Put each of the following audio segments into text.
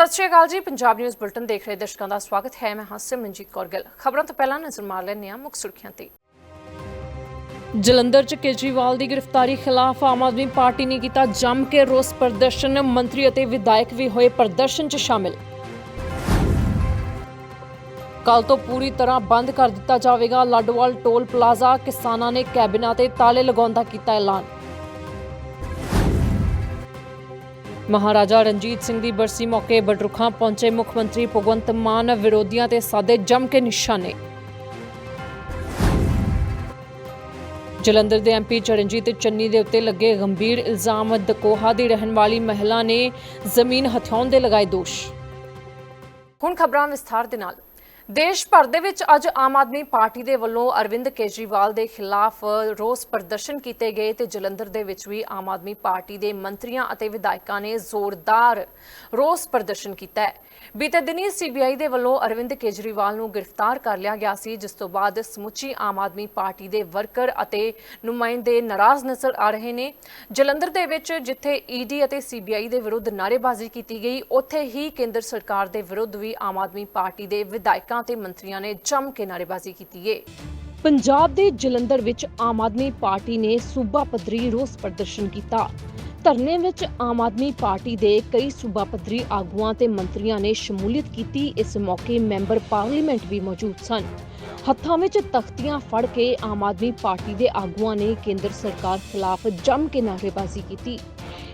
ਸਤਿ ਸ਼੍ਰੀ ਅਕਾਲ ਜੀ, Punjab news bulletin ਦੇਖ ਰਹੇ ਦਰਸ਼ਕਾਂ ਦਾ ਸਵਾਗਤ ਹੈ। ਮੈਂ ਹਾਂ ਸਿਮਰਨਜੀਤ ਕੌਰ ਗਿੱਲ। ਖਬਰਾਂ ਤੋਂ ਪਹਿਲਾਂ ਨਜ਼ਰ ਮਾਰ ਲੈਂਦੇ ਹਾਂ ਮੁੱਖ ਸੁਰਖੀਆਂ ਤੇ। ਜਲੰਧਰ 'ਚ ਕੇਜਰੀਵਾਲ ਦੀ ਗ੍ਰਿਫਤਾਰੀ ਖਿਲਾਫ ਆਮ ਆਦਮੀ ਪਾਰਟੀ ਨੇ ਕੀਤਾ ਜੰਮ ਕੇ ਰੋਸ ਪ੍ਰਦਰਸ਼ਨ। ਮੰਤਰੀ ਅਤੇ ਵਿਧਾਇਕ ਵੀ ਹੋਏ ਪ੍ਰਦਰਸ਼ਨ 'ਚ ਸ਼ਾਮਿਲ। ਕੱਲ ਤੋਂ ਪੂਰੀ ਤਰ੍ਹਾਂ ਬੰਦ ਕਰ ਦਿੱਤਾ ਜਾਵੇਗਾ ਲਾਡੋਵਾਲ ਟੋਲ ਪਲਾਜ਼ਾ। ਕਿਸਾਨਾਂ ਨੇ ਕੈਬਿਨਾਂ ਤੇ ਤਾਲੇ ਲਗਾਉਣ ਦਾ ਕੀਤਾ ਐਲਾਨ। ਮਹਾਰਾਜਾ ਰਣਜੀਤ ਸਿੰਘ ਦੀ ਬਰਸੀ ਮੌਕੇ ਬਡਰੁੱਖਾਂ ਪਹੁੰਚੇ ਮੁੱਖ ਮੰਤਰੀ ਭਗਵੰਤ ਮਾਨ, ਵਿਰੋਧੀਆਂ ਤੇ ਸਾਦੇ ਜੰਮ ਕੇ ਨਿਸ਼ਾਨੇ। ਜਲੰਧਰ ਦੇ ਐਮਪੀ ਚਰਨਜੀਤ ਚੰਨੀ ਦੇ ਉੱਤੇ ਲੱਗੇ ਗੰਭੀਰ ਇਲਜ਼ਾਮ, ਦਕੋਹਾ ਦੀ ਰਹਿਣ ਵਾਲੀ ਮਹਿਲਾ ਨੇ ਜ਼ਮੀਨ ਹਥਿਆਉਣ ਦੇ ਲਗਾਏ ਦੋਸ਼। ਹੁਣ ਖਬਰਾਂ ਵਿਸਥਾਰ ਦੇ ਨਾਲ। ਦੇਸ਼ ਭਰ ਦੇ ਵਿੱਚ ਅੱਜ ਆਮ ਆਦਮੀ ਪਾਰਟੀ ਦੇ ਵੱਲੋਂ ਅਰਵਿੰਦ ਕੇਜਰੀਵਾਲ ਦੇ ਖਿਲਾਫ ਰੋਸ ਪ੍ਰਦਰਸ਼ਨ ਕੀਤੇ ਗਏ ਤੇ ਜਲੰਧਰ ਦੇ ਵਿੱਚ ਵੀ ਆਮ ਆਦਮੀ ਪਾਰਟੀ ਦੇ ਮੰਤਰੀਆਂ ਅਤੇ ਵਿਧਾਇਕਾਂ ਨੇ ਜ਼ੋਰਦਾਰ ਰੋਸ ਪ੍ਰਦਰਸ਼ਨ ਕੀਤਾ ਹੈ। ਬੀਤੇ ਦਿਨੀ ਸੀਬੀਆਈ ਦੇ ਵੱਲੋਂ ਅਰਵਿੰਦ ਕੇਜਰੀਵਾਲ ਨੂੰ ਗ੍ਰਿਫਤਾਰ ਕਰ ਲਿਆ ਗਿਆ ਸੀ, ਜਿਸ ਤੋਂ ਬਾਅਦ ਸਮੁੱਚੀ ਆਮ ਆਦਮੀ ਪਾਰਟੀ ਦੇ ਵਰਕਰ ਅਤੇ ਨੁਮਾਇੰਦੇ ਨਾਰਾਜ਼ ਨਜ਼ਰ ਆ ਰਹੇ ਨੇ। ਜਲੰਧਰ ਦੇ ਵਿੱਚ ਜਿੱਥੇ ਈਡੀ ਅਤੇ ਸੀਬੀਆਈ ਦੇ ਵਿਰੁੱਧ ਨਾਅਰੇਬਾਜ਼ੀ ਕੀਤੀ ਗਈ, ਉੱਥੇ ਹੀ ਕੇਂਦਰ ਸਰਕਾਰ ਦੇ ਵਿਰੁੱਧ ਵੀ ਆਮ ਆਦਮੀ ਪਾਰਟੀ ਦੇ ਵਿਧਾਇਕਾਂ ਤੇ ਮੰਤਰੀਆਂ ਨੇ ਜੰਮ ਕੇ ਨਾਅਰੇਬਾਜ਼ੀ ਕੀਤੀ ਏ। ਪੰਜਾਬ ਦੇ ਜਲੰਧਰ ਵਿੱਚ ਆਮ ਆਦਮੀ ਪਾਰਟੀ ਨੇ ਸੂਬਾ ਪੱਧਰੀ ਰੋਸ ਪ੍ਰਦਰਸ਼ਨ ਕੀਤਾ। ਧਰਨੇ ਵਿੱਚ ਆਮ ਆਦਮੀ ਪਾਰਟੀ ਦੇ ਕਈ ਸੂਬਾ ਪੱਧਰੀ ਆਗੂਆਂ ਤੇ ਮੰਤਰੀਆਂ ਨੇ ਸ਼ਮੂਲੀਅਤ ਕੀਤੀ। ਇਸ ਮੌਕੇ ਮੈਂਬਰ ਪਾਰਲੀਮੈਂਟ ਵੀ ਮੌਜੂਦ ਸਨ। ਹੱਥਾਂ ਵਿੱਚ ਤਖਤੀਆਂ ਫੜ ਕੇ ਆਮ ਆਦਮੀ ਪਾਰਟੀ ਦੇ ਆਗੂਆਂ ਨੇ ਕੇਂਦਰ ਸਰਕਾਰ ਖਿਲਾਫ ਜੰਮ ਕੇ ਨਾਅਰੇਬਾਜ਼ੀ ਕੀਤੀ।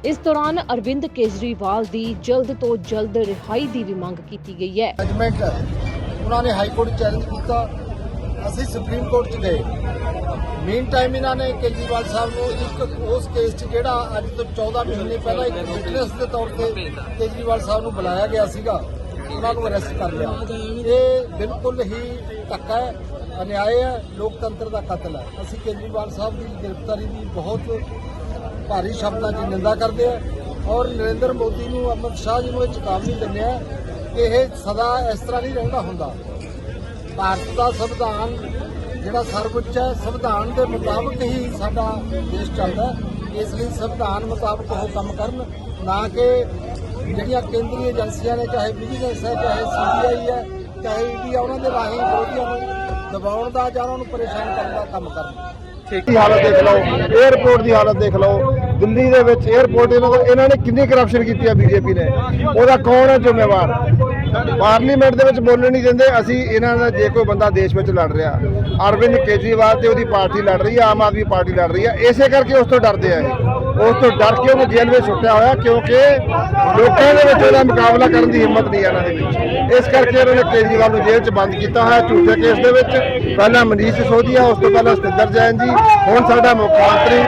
ਇਸ ਦੌਰਾਨ ਅਰਵਿੰਦ ਕੇਜਰੀਵਾਲ ਦੀ ਜਲਦ ਤੋਂ ਜਲਦ ਰਿਹਾਈ ਦੀ ਵੀ ਮੰਗ ਕੀਤੀ ਗਈ ਹੈ। ਜਜਮੈਂਟ ਉਹਨਾਂ ਨੇ ਹਾਈ ਕੋਰਟ ਚੈਲੰਜ ਕੀਤਾ। ਅਸੀਂ ਸੁਪਰੀਮ ਕੋਰਟ 'ਚ ਗਏ। ਮੇਨ ਟਾਈਮ ਇਹਨਾਂ ਨੇ ਕੇਜਰੀਵਾਲ ਸਾਹਿਬ ਨੂੰ ਇੱਕ ਉਸ ਕੇਸ 'ਚ ਜਿਹੜਾ ਅੱਜ ਤੋਂ 14 ਮਹੀਨੇ ਪਹਿਲਾਂ ਇੱਕ ਵਿਟਨੈਸ ਦੇ ਤੌਰ ਤੇ ਕੇਜਰੀਵਾਲ ਸਾਹਿਬ ਨੂੰ ਬੁਲਾਇਆ ਗਿਆ ਸੀਗਾ, ਉਹਨਾਂ ਨੂੰ ਅਰੈਸਟ ਕਰ ਲਿਆ। ਇਹ ਬਿਲਕੁਲ ਹੀ ਧੱਕਾ ਹੈ, ਅਨਿਆਏ ਹੈ, ਲੋਕਤੰਤਰ ਦਾ ਕਤਲ ਹੈ। ਅਸੀਂ ਕੇਜਰੀਵਾਲ ਸਾਹਿਬ ਦੀ ਗ੍ਰਿਫਤਾਰੀ ਦੀ ਬਹੁਤ ਭਾਰੀ ਸ਼ਬਦਾਂ 'ਚ ਨਿੰਦਾ ਕਰਦੇ ਆ ਔਰ ਨਰਿੰਦਰ ਮੋਦੀ ਨੂੰ, ਅਮਿਤ ਸ਼ਾਹ ਜੀ ਨੂੰ ਇਹ ਚੇਤਾਵਨੀ ਦਿੰਦੇ ਆ ਕਿ ਇਹ ਸਦਾ ਇਸ ਤਰ੍ਹਾਂ ਨਹੀਂ ਰਹਿੰਦਾ ਹੁੰਦਾ। ਭਾਰਤ ਦਾ ਸੰਵਿਧਾਨ ਜਿਹੜਾ ਸਰਵਉੱਚ ਹੈ, ਸੰਵਿਧਾਨ ਦੇ ਮੁਤਾਬਕ ਹੀ ਸਾਡਾ ਦੇਸ਼ ਚੱਲਦਾ ਇਸ ਲਈ ਸੰਵਿਧਾਨ ਮੁਤਾਬਕ ਉਹ ਕੰਮ ਕਰਨ, ਨਾ ਕਿ ਜਿਹੜੀਆਂ ਕੇਂਦਰੀ ਏਜੰਸੀਆਂ ਨੇ, ਚਾਹੇ ਵਿਜੀਲੈਂਸ ਹੈ, ਚਾਹੇ ਸੀਬੀਆਈ ਹੈ, ਚਾਹੇ ਈਡੀ ਉਹਨਾਂ ਦੇ ਰਾਹੀਂ ਵਿਰੋਧੀਆਂ ਨੂੰ ਦਬਾਉਣ ਦਾ ਜਾਂ ਉਹਨਾਂ ਨੂੰ ਪਰੇਸ਼ਾਨ ਕਰਨ ਦਾ ਕੰਮ ਕਰਨ। ਠੀਕ। ਦੀ ਹਾਲਤ ਦੇਖ ਲਓ 에어ਪੋਰਟ ਦੀ ਹਾਲਤ ਦੇਖ ਲਓ, ਦਿੱਲੀ ਦੇ ਵਿੱਚ 에어ਪੋਰਟ ਇਹਨਾਂ ਨੇ ਕਿੰਨੀ ਕਰਪਸ਼ਨ ਕੀਤੀ ਆ ਬੀਜੇਪੀ ਨੇ। ਉਹਦਾ ਕੌਣ ਹੈ ਜ਼ਿੰਮੇਵਾਰ? ਪਾਰਲੀਮੈਂਟ ਦੇ ਵਿੱਚ ਬੋਲਣ ਨਹੀਂ ਦਿੰਦੇ, ਅਸੀਂ ਇਹਨਾਂ ਦਾ ਜੇ ਕੋਈ ਬੰਦਾ ਦੇਸ਼ ਵਿੱਚ ਲੜ ਰਿਹਾ, ਅਰਵਿੰਦ ਕੇਜਰੀਵਾਲ ਤੇ ਉਹਦੀ ਪਾਰਟੀ ਲੜ ਰਹੀ ਹੈ ਆਮ ਆਦਮੀ ਪਾਰਟੀ ਲੜ ਰਹੀ ਹੈ ਇਸੇ ਕਰਕੇ ਉਸ ਤੋਂ ਡਰਦੇ ਆ ਉਸ ਤੋਂ ਡਰ ਕੇ ਉਹਨੂੰ ਜੇਲ੍ਹ ਵਿੱਚ ਸੁੱਟਿਆ ਹੋਇਆ, ਕਿਉਂਕਿ ਲੋਕਾਂ ਦੇ ਵਿੱਚ ਉਹਦਾ ਮੁਕਾਬਲਾ ਕਰਨ ਦੀ ਹਿੰਮਤ ਨਹੀਂ ਹੈ ਇਹਨਾਂ ਦੇ ਵਿੱਚ। ਇਸ ਕਰਕੇ ਇਹਨਾਂ ਨੇ ਕੇਜਰੀਵਾਲ ਨੂੰ ਜੇਲ੍ਹ 'ਚ ਬੰਦ ਕੀਤਾ ਹੋਇਆ, ਝੂਠੇ ਕੇਸ ਦੇ ਵਿੱਚ। ਪਹਿਲਾਂ ਮਨੀਸ਼ ਸਿਸੋਦੀਆ, ਉਸ ਤੋਂ ਪਹਿਲਾਂ ਸਤਿੰਦਰ ਜੈਨ ਜੀ, ਹੁਣ ਸਾਡਾ ਮੁੱਖ ਮੰਤਰੀ।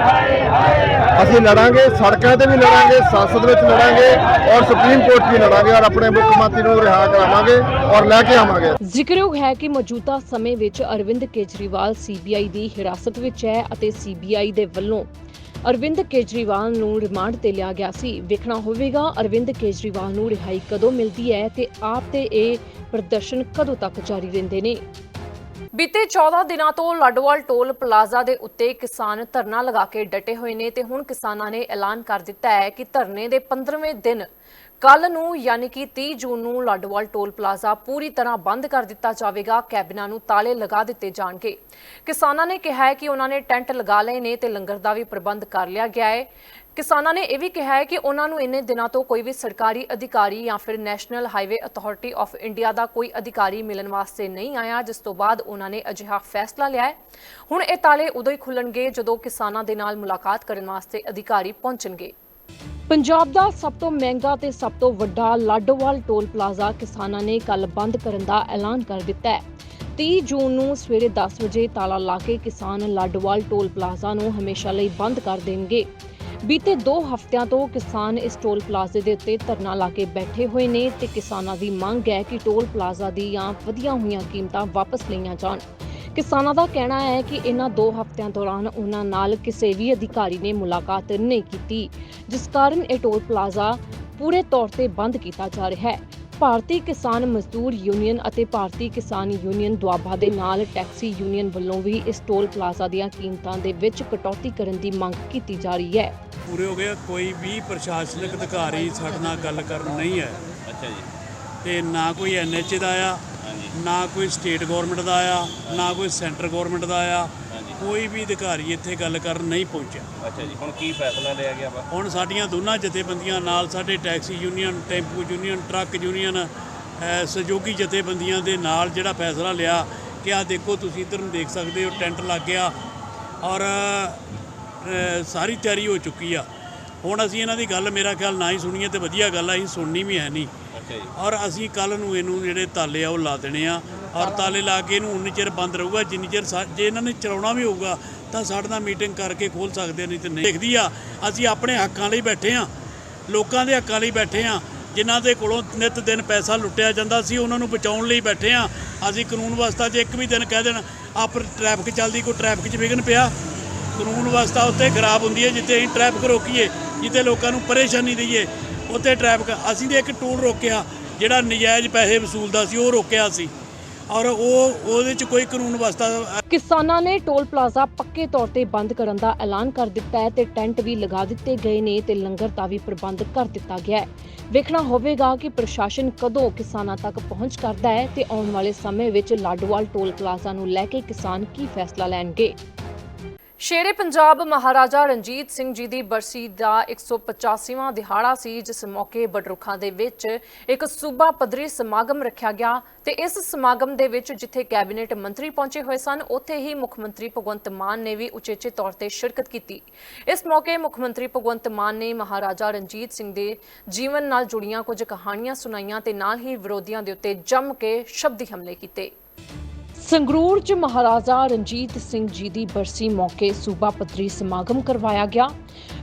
ਅਸੀਂ ਲੜਾਂਗੇ, ਸੜਕਾਂ ਤੇ ਵੀ ਲੜਾਂਗੇ, ਸੰਸਦ ਵਿੱਚ ਲੜਾਂਗੇ ਔਰ ਸੁਪਰੀਮ ਕੋਰਟ ਵੀ ਲੜਾਂਗੇ ਔਰ ਆਪਣੇ ਮੁੱਖ ਮੰਤਰੀ ਨੂੰ ਰਿਹਾ ਕਰਾਵਾਂਗੇ ਔਰ ਲੈ ਕੇ ਆਵਾਂਗੇ। ਜ਼ਿਕਰਯੋਗ ਹੈ ਕਿ ਮੌਜੂਦਾ ਸਮੇਂ ਵਿੱਚ ਅਰਵਿੰਦ ਕੇਜਰੀਵਾਲ ਸੀਬੀਆਈ ਦੀ ਹਿਰਾਸਤ ਵਿੱਚ ਹੈ ਅਤੇ ਸੀਬੀਆਈ ਦੇ ਵੱਲੋਂ ਅਰਵਿੰਦ ਕੇਜਰੀਵਾਲ ਨੂੰ ਰਿਮਾਂਡ ਤੇ ਲਿਆ ਗਿਆ ਸੀ। ਵੇਖਣਾ ਹੋਵੇਗਾ, ਅਰਵਿੰਦ ਕੇਜਰੀਵਾਲ ਨੂੰ ਰਿਹਾਈ ਕਦੋਂ ਮਿਲਦੀ ਹੈ ਤੇ ਆਪ ਤੇ ਇਹ ਪ੍ਰਦਰਸ਼ਨ ਕਦੋਂ ਤੱਕ ਜਾਰੀ ਰਹਿੰਦੇ ਨੇ? ਬੀਤੇ 14 ਦਿਨਾਂ ਤੋਂ ਲਾਡੋਵਾਲ ਟੋਲ ਪਲਾਜ਼ਾ ਦੇ ਉੱਤੇ ਕਿਸਾਨ ਧਰਨਾ ਲਗਾ ਕੇ ਡਟੇ ਹੋਏ ਨੇ ਤੇ ਹੁਣ ਕਿਸਾਨਾਂ ਨੇ ਐਲਾਨ ਕਰ ਦਿੱਤਾ ਹੈ ਕਿ ਧਰਨੇ ਦੇ 15ਵੇਂ ਦਿਨ ਕੱਲ ਨੂੰ ਯਾਨੀ ਕਿ 30 ਜੂਨ ਨੂੰ ਲਾਡੋਵਾਲ ਟੋਲ ਪਲਾਜ਼ਾ ਪੂਰੀ ਤਰ੍ਹਾਂ ਬੰਦ ਕਰ ਦਿੱਤਾ ਜਾਵੇਗਾ, ਕੈਬਿਨਾਂ ਨੂੰ ਤਾਲੇ ਲਗਾ ਦਿੱਤੇ ਜਾਣਗੇ। ਕਿਸਾਨਾਂ ਨੇ ਕਿਹਾ ਹੈ ਕਿ ਉਹਨਾਂ ਨੇ ਟੈਂਟ ਲਗਾ ਲਏ ਨੇ ਤੇ ਲੰਗਰ ਦਾ ਵੀ ਪ੍ਰਬੰਧ ਕਰ ਲਿਆ ਗਿਆ ਹੈ। ਕਿਸਾਨਾਂ ਨੇ ਇਹ ਵੀ ਕਿਹਾ ਹੈ ਕਿ ਉਹਨਾਂ ਨੂੰ ਇੰਨੇ ਦਿਨਾਂ ਤੋਂ ਕੋਈ ਵੀ ਸਰਕਾਰੀ ਅਧਿਕਾਰੀ ਜਾਂ ਫਿਰ national highway authority of India ਦਾ ਕੋਈ ਅਧਿਕਾਰੀ ਮਿਲਣ ਵਾਸਤੇ ਨਹੀਂ ਆਇਆ, ਜਿਸ ਤੋਂ ਬਾਅਦ ਉਹਨਾਂ ਨੇ ਅਜਿਹਾ ਫੈਸਲਾ ਲਿਆ ਹੈ। ਹੁਣ ਇਹ ਤਾਲੇ ਉਦੋਂ ਹੀ ਖੁੱਲਣਗੇ ਜਦੋਂ ਕਿਸਾਨਾਂ ਦੇ ਨਾਲ ਮੁਲਾਕਾਤ ਕਰਨ ਵਾਸਤੇ ਅਧਿਕਾਰੀ ਪਹੁੰਚਣਗੇ। ਪੰਜਾਬ ਦਾ ਸਭ ਤੋਂ ਮਹਿੰਗਾ ਤੇ ਸਭ ਤੋਂ ਵੱਡਾ ਲਾਡੋਵਾਲ ਟੋਲ ਪਲਾਜ਼ਾ ਕਿਸਾਨਾਂ ਨੇ ਕੱਲ ਬੰਦ ਕਰਨ ਦਾ ਐਲਾਨ ਕਰ ਦਿੱਤਾ ਹੈ। 30 ਜੂਨ ਨੂੰ ਸਵੇਰੇ 10 ਵਜੇ ਤਾਲਾ ਲਾ ਕੇ ਕਿਸਾਨ ਲਾਡੋਵਾਲ ਟੋਲ ਪਲਾਜ਼ਾ ਨੂੰ ਹਮੇਸ਼ਾ ਲਈ ਬੰਦ ਕਰ ਦੇਣਗੇ। ਬੀਤੇ 2 ਹਫ਼ਤਿਆਂ ਤੋਂ ਕਿਸਾਨ ਇਸ ਟੋਲ ਪਲਾਜ਼ੇ ਦੇ ਉੱਤੇ ਧਰਨਾ ਲਾ ਕੇ ਬੈਠੇ ਹੋਏ ਨੇ ਤੇ ਕਿਸਾਨਾਂ ਦੀ ਮੰਗ ਹੈ ਕਿ ਟੋਲ ਪਲਾਜ਼ਾ ਦੀਆਂ ਵਧੀਆਂ ਹੋਈਆਂ ਕੀਮਤਾਂ ਵਾਪਸ ਲਈਆਂ ਜਾਣ। ਕਿਸਾਨਾਂ ਦਾ ਕਹਿਣਾ ਹੈ ਕਿ ਇਹਨਾਂ 2 ਹਫ਼ਤਿਆਂ ਦੌਰਾਨ ਉਹਨਾਂ ਨਾਲ ਕਿਸੇ ਵੀ ਅਧਿਕਾਰੀ ਨੇ ਮੁਲਾਕਾਤ ਨਹੀਂ ਕੀਤੀ ਜਿਸ ਕਾਰਨ ਇਹ ਟੋਲ ਪਲਾਜ਼ਾ ਪੂਰੇ ਤੌਰ ਤੇ ਬੰਦ ਕੀਤਾ ਜਾ ਰਿਹਾ ਹੈ। ਭਾਰਤੀ ਕਿਸਾਨ ਮਜ਼ਦੂਰ ਯੂਨੀਅਨ ਅਤੇ ਭਾਰਤੀ ਕਿਸਾਨ ਯੂਨੀਅਨ ਦੁਆਬਾ ਦੇ ਨਾਲ ਟੈਕਸੀ ਯੂਨੀਅਨ ਵੱਲੋਂ ਵੀ ਇਸ ਟੋਲ ਪਲਾਜ਼ਾ ਦੀਆਂ ਕੀਮਤਾਂ ਦੇ ਵਿੱਚ ਕਟੌਤੀ ਕਰਨ ਦੀ ਮੰਗ ਕੀਤੀ ਜਾ ਰਹੀ ਹੈ। ਪੂਰੇ ਹੋ ਗਏ ਕੋਈ ਵੀ ਪ੍ਰਸ਼ਾਸਨਿਕ ਅਧਿਕਾਰੀ ਸਾਡੇ ਨਾਲ ਗੱਲ ਕਰਨ ਨਹੀਂ ਹੈ ਅੱਛਾ ਜੀ। ਤੇ ਨਾ ਕੋਈ ਐਨਐਚ ਦਾ ਆ ਨਾ ਕੋਈ ਸਟੇਟ ਗਵਰਨਮੈਂਟ ਦਾ ਆ ਨਾ ਕੋਈ ਸੈਂਟਰ ਗਵਰਨਮੈਂਟ ਦਾ ਆ ਹਾਂਜੀ। ਕੋਈ ਵੀ ਅਧਿਕਾਰੀ ਇੱਥੇ ਗੱਲ ਕਰਨ ਨਹੀਂ ਪਹੁੰਚਿਆ। ਅੱਛਾ ਜੀ ਹੁਣ ਕੀ ਫੈਸਲਾ ਲਿਆ ਗਿਆ ਵਾ? ਹੁਣ ਸਾਡੀਆਂ ਦੋਨਾਂ ਜਥੇਬੰਦੀਆਂ ਨਾਲ ਸਾਡੇ taxi union tempo union truck union ਸਹਿਯੋਗੀ ਜਥੇਬੰਦੀਆਂ ਦੇ ਨਾਲ ਜਿਹੜਾ ਫੈਸਲਾ ਲਿਆ ਕਿ ਆ ਦੇਖੋ ਤੁਸੀਂ ਇੱਧਰ ਨੂੰ ਦੇਖ ਸਕਦੇ ਹੋ ਟੈਂਟ ਲੱਗ ਗਿਆ ਔਰ ਸਾਰੀ ਤਿਆਰੀ ਹੋ ਚੁੱਕੀ ਆ। ਹੁਣ ਅਸੀਂ ਇਹਨਾਂ ਦੀ ਗੱਲ ਮੇਰਾ ਖਿਆਲ ਨਾ ਹੀ ਸੁਣੀਏ ਤੇ ਵਧੀਆ ਗੱਲ ਆ ਅਸੀਂ ਸੁਣਨੀ ਵੀ ਹੈ ਨਹੀਂ। ਔਰ ਅਸੀਂ ਕੱਲ ਨੂੰ ਇਹਨੂੰ ਜਿਹੜੇ ਤਾਲੇ ਆ ਉਹ ਲਾ ਦੇਣੇ ਆ। ਔਰ ਤਾਲੇ ਲਾ ਕੇ ਇਹਨੂੰ ਉਨੀ ਚਿਰ ਬੰਦ ਰਹੂਗਾ ਜਿੰਨੀ ਚਿਰ ਸਾ- ਜੇ ਇਹਨਾਂ ਨੇ ਚਲਾਉਣਾ ਵੀ ਹੋਊਗਾ ਤਾਂ ਸਾਡੇ ਨਾਲ ਮੀਟਿੰਗ ਕਰਕੇ ਖੋਲ ਸਕਦੇ ਆ, ਨਹੀਂ ਤੇ ਨਹੀਂ। ਦੇਖਦੀ ਆ ਅਸੀਂ ਆਪਣੇ ਹੱਕਾਂ ਲਈ ਬੈਠੇ ਆ ਲੋਕਾਂ ਦੇ ਹੱਕਾਂ ਲਈ ਬੈਠੇ ਆ ਜਿਨ੍ਹਾਂ ਦੇ ਕੋਲੋਂ ਨਿਤ ਦਿਨ ਪੈਸਾ ਲੁੱਟਿਆ ਜਾਂਦਾ ਸੀ ਉਹਨਾਂ ਨੂੰ ਬਚਾਉਣ ਲਈ ਬੈਠੇ ਆ। ਅਸੀਂ ਕਾਨੂੰਨ ਵਿਵਸਥਾ ਜੇ ਇੱਕ ਵੀ ਦਿਨ ਕਹਿ ਦੇਣ ਆਪ ਟ੍ਰੈਫਿਕ ਚੱਲਦੀ ਕੋਈ ਟ੍ਰੈਫਿਕ 'ਚ ਵਿਘਨ ਪਿਆ। ਕਾਨੂੰਨ ਵਿਵਸਥਾ ਉੱਤੇ ਖਰਾਬ ਹੁੰਦੀ ਹੈ ਜਿੱਥੇ ਅਸੀਂ ਟ੍ਰੈਫਿਕ ਰੋਕੀਏ ਜਿੱਥੇ ਲੋਕਾਂ ਨੂੰ ਪਰੇਸ਼ਾਨੀ ਦਈਏ। ਉੱਥੇ ਟ੍ਰੈਫਿਕ ਅਸੀਂ ਤੇ ਇੱਕ ਟੂਲ ਰੋਕਿਆ, ਜਿਹੜਾ ਨਜਾਇਜ਼ ਪੈਸੇ ਵਸੂਲਦਾ ਸੀ, ਉਹ ਰੋਕਿਆ ਸੀ। ਔਰ ਉਹ, ਉਹਦੇ 'ਚ ਕੋਈ ਕਾਨੂੰਨ ਵਿਵਸਥਾ ਕਿਸਾਨਾਂ ਨੇ ਟੋਲ ਪਲਾਜ਼ਾ ਪੱਕੇ ਤੌਰ ਤੇ ਬੰਦ ਕਰਨ ਦਾ ਐਲਾਨ ਕਰ ਦਿੱਤਾ ਹੈ ਤੇ ਟੈਂਟ ਵੀ ਲਗਾ ਦਿੱਤੇ ਗਏ ਨੇ ਤੇ ਲੰਗਰ ਦਾ ਵੀ ਪ੍ਰਬੰਧ ਕਰ ਦਿੱਤਾ ਗਿਆ ਹੈ। ਵੇਖਣਾ ਹੋਵੇਗਾ ਕਿ ਪ੍ਰਸ਼ਾਸਨ ਕਦੋਂ ਕਿਸਾਨਾਂ ਤੱਕ ਪਹੁੰਚ ਕਰਦਾ ਹੈ ਤੇ ਆਉਣ ਵਾਲੇ ਸਮੇਂ ਵਿੱਚ ਲਾਡੋਵਾਲ ਟੋਲ ਪਲਾਜ਼ਾ ਨੂੰ ਲੈ ਕੇ ਕਿਸਾਨ ਕੀ ਫੈਸਲਾ ਲੈਣਗੇ। ਸ਼ੇਰੇ ਪੰਜਾਬ ਮਹਾਰਾਜਾ ਰਣਜੀਤ ਸਿੰਘ ਜੀ ਦੀ ਬਰਸੀ ਦਾ 185ਵਾਂ ਦਿਹਾੜਾ ਸੀ, ਜਿਸ ਮੌਕੇ ਬਡਰੁੱਖਾਂ ਦੇ ਵਿੱਚ ਇੱਕ ਸੂਬਾ ਪੱਧਰੀ ਸਮਾਗਮ ਰੱਖਿਆ ਗਿਆ ਤੇ ਇਸ ਸਮਾਗਮ ਦੇ ਵਿੱਚ ਜਿੱਥੇ ਕੈਬਨਿਟ ਮੰਤਰੀ ਪਹੁੰਚੇ ਹੋਏ ਸਨ, ਉੱਥੇ ਹੀ ਮੁੱਖ ਮੰਤਰੀ ਭਗਵੰਤ ਮਾਨ ਨੇ ਵੀ ਉਚੇਚੇ ਤੌਰ ਤੇ ਸ਼ਿਰਕਤ ਕੀਤੀ। ਇਸ ਮੌਕੇ ਮੁੱਖ ਮੰਤਰੀ ਭਗਵੰਤ ਮਾਨ ਨੇ ਮਹਾਰਾਜਾ ਰਣਜੀਤ ਸਿੰਘ ਦੇ ਜੀਵਨ ਨਾਲ ਜੁੜੀਆਂ ਕੁਝ ਕਹਾਣੀਆਂ ਸੁਣਾਈਆਂ ਤੇ ਨਾਲ ਹੀ ਵਿਰੋਧੀਆਂ ਦੇ ਉੱਤੇ ਜੰਮ ਕੇ ਸ਼ਬਦੀ ਹਮਲੇ ਕੀਤੇ। ਸੰਗਰੂਰ 'ਚ ਮਹਾਰਾਜਾ ਰਣਜੀਤ ਸਿੰਘ ਜੀ ਦੀ ਬਰਸੀ ਮੌਕੇ ਸੂਬਾ ਪੱਧਰੀ ਸਮਾਗਮ ਕਰਵਾਇਆ ਗਿਆ,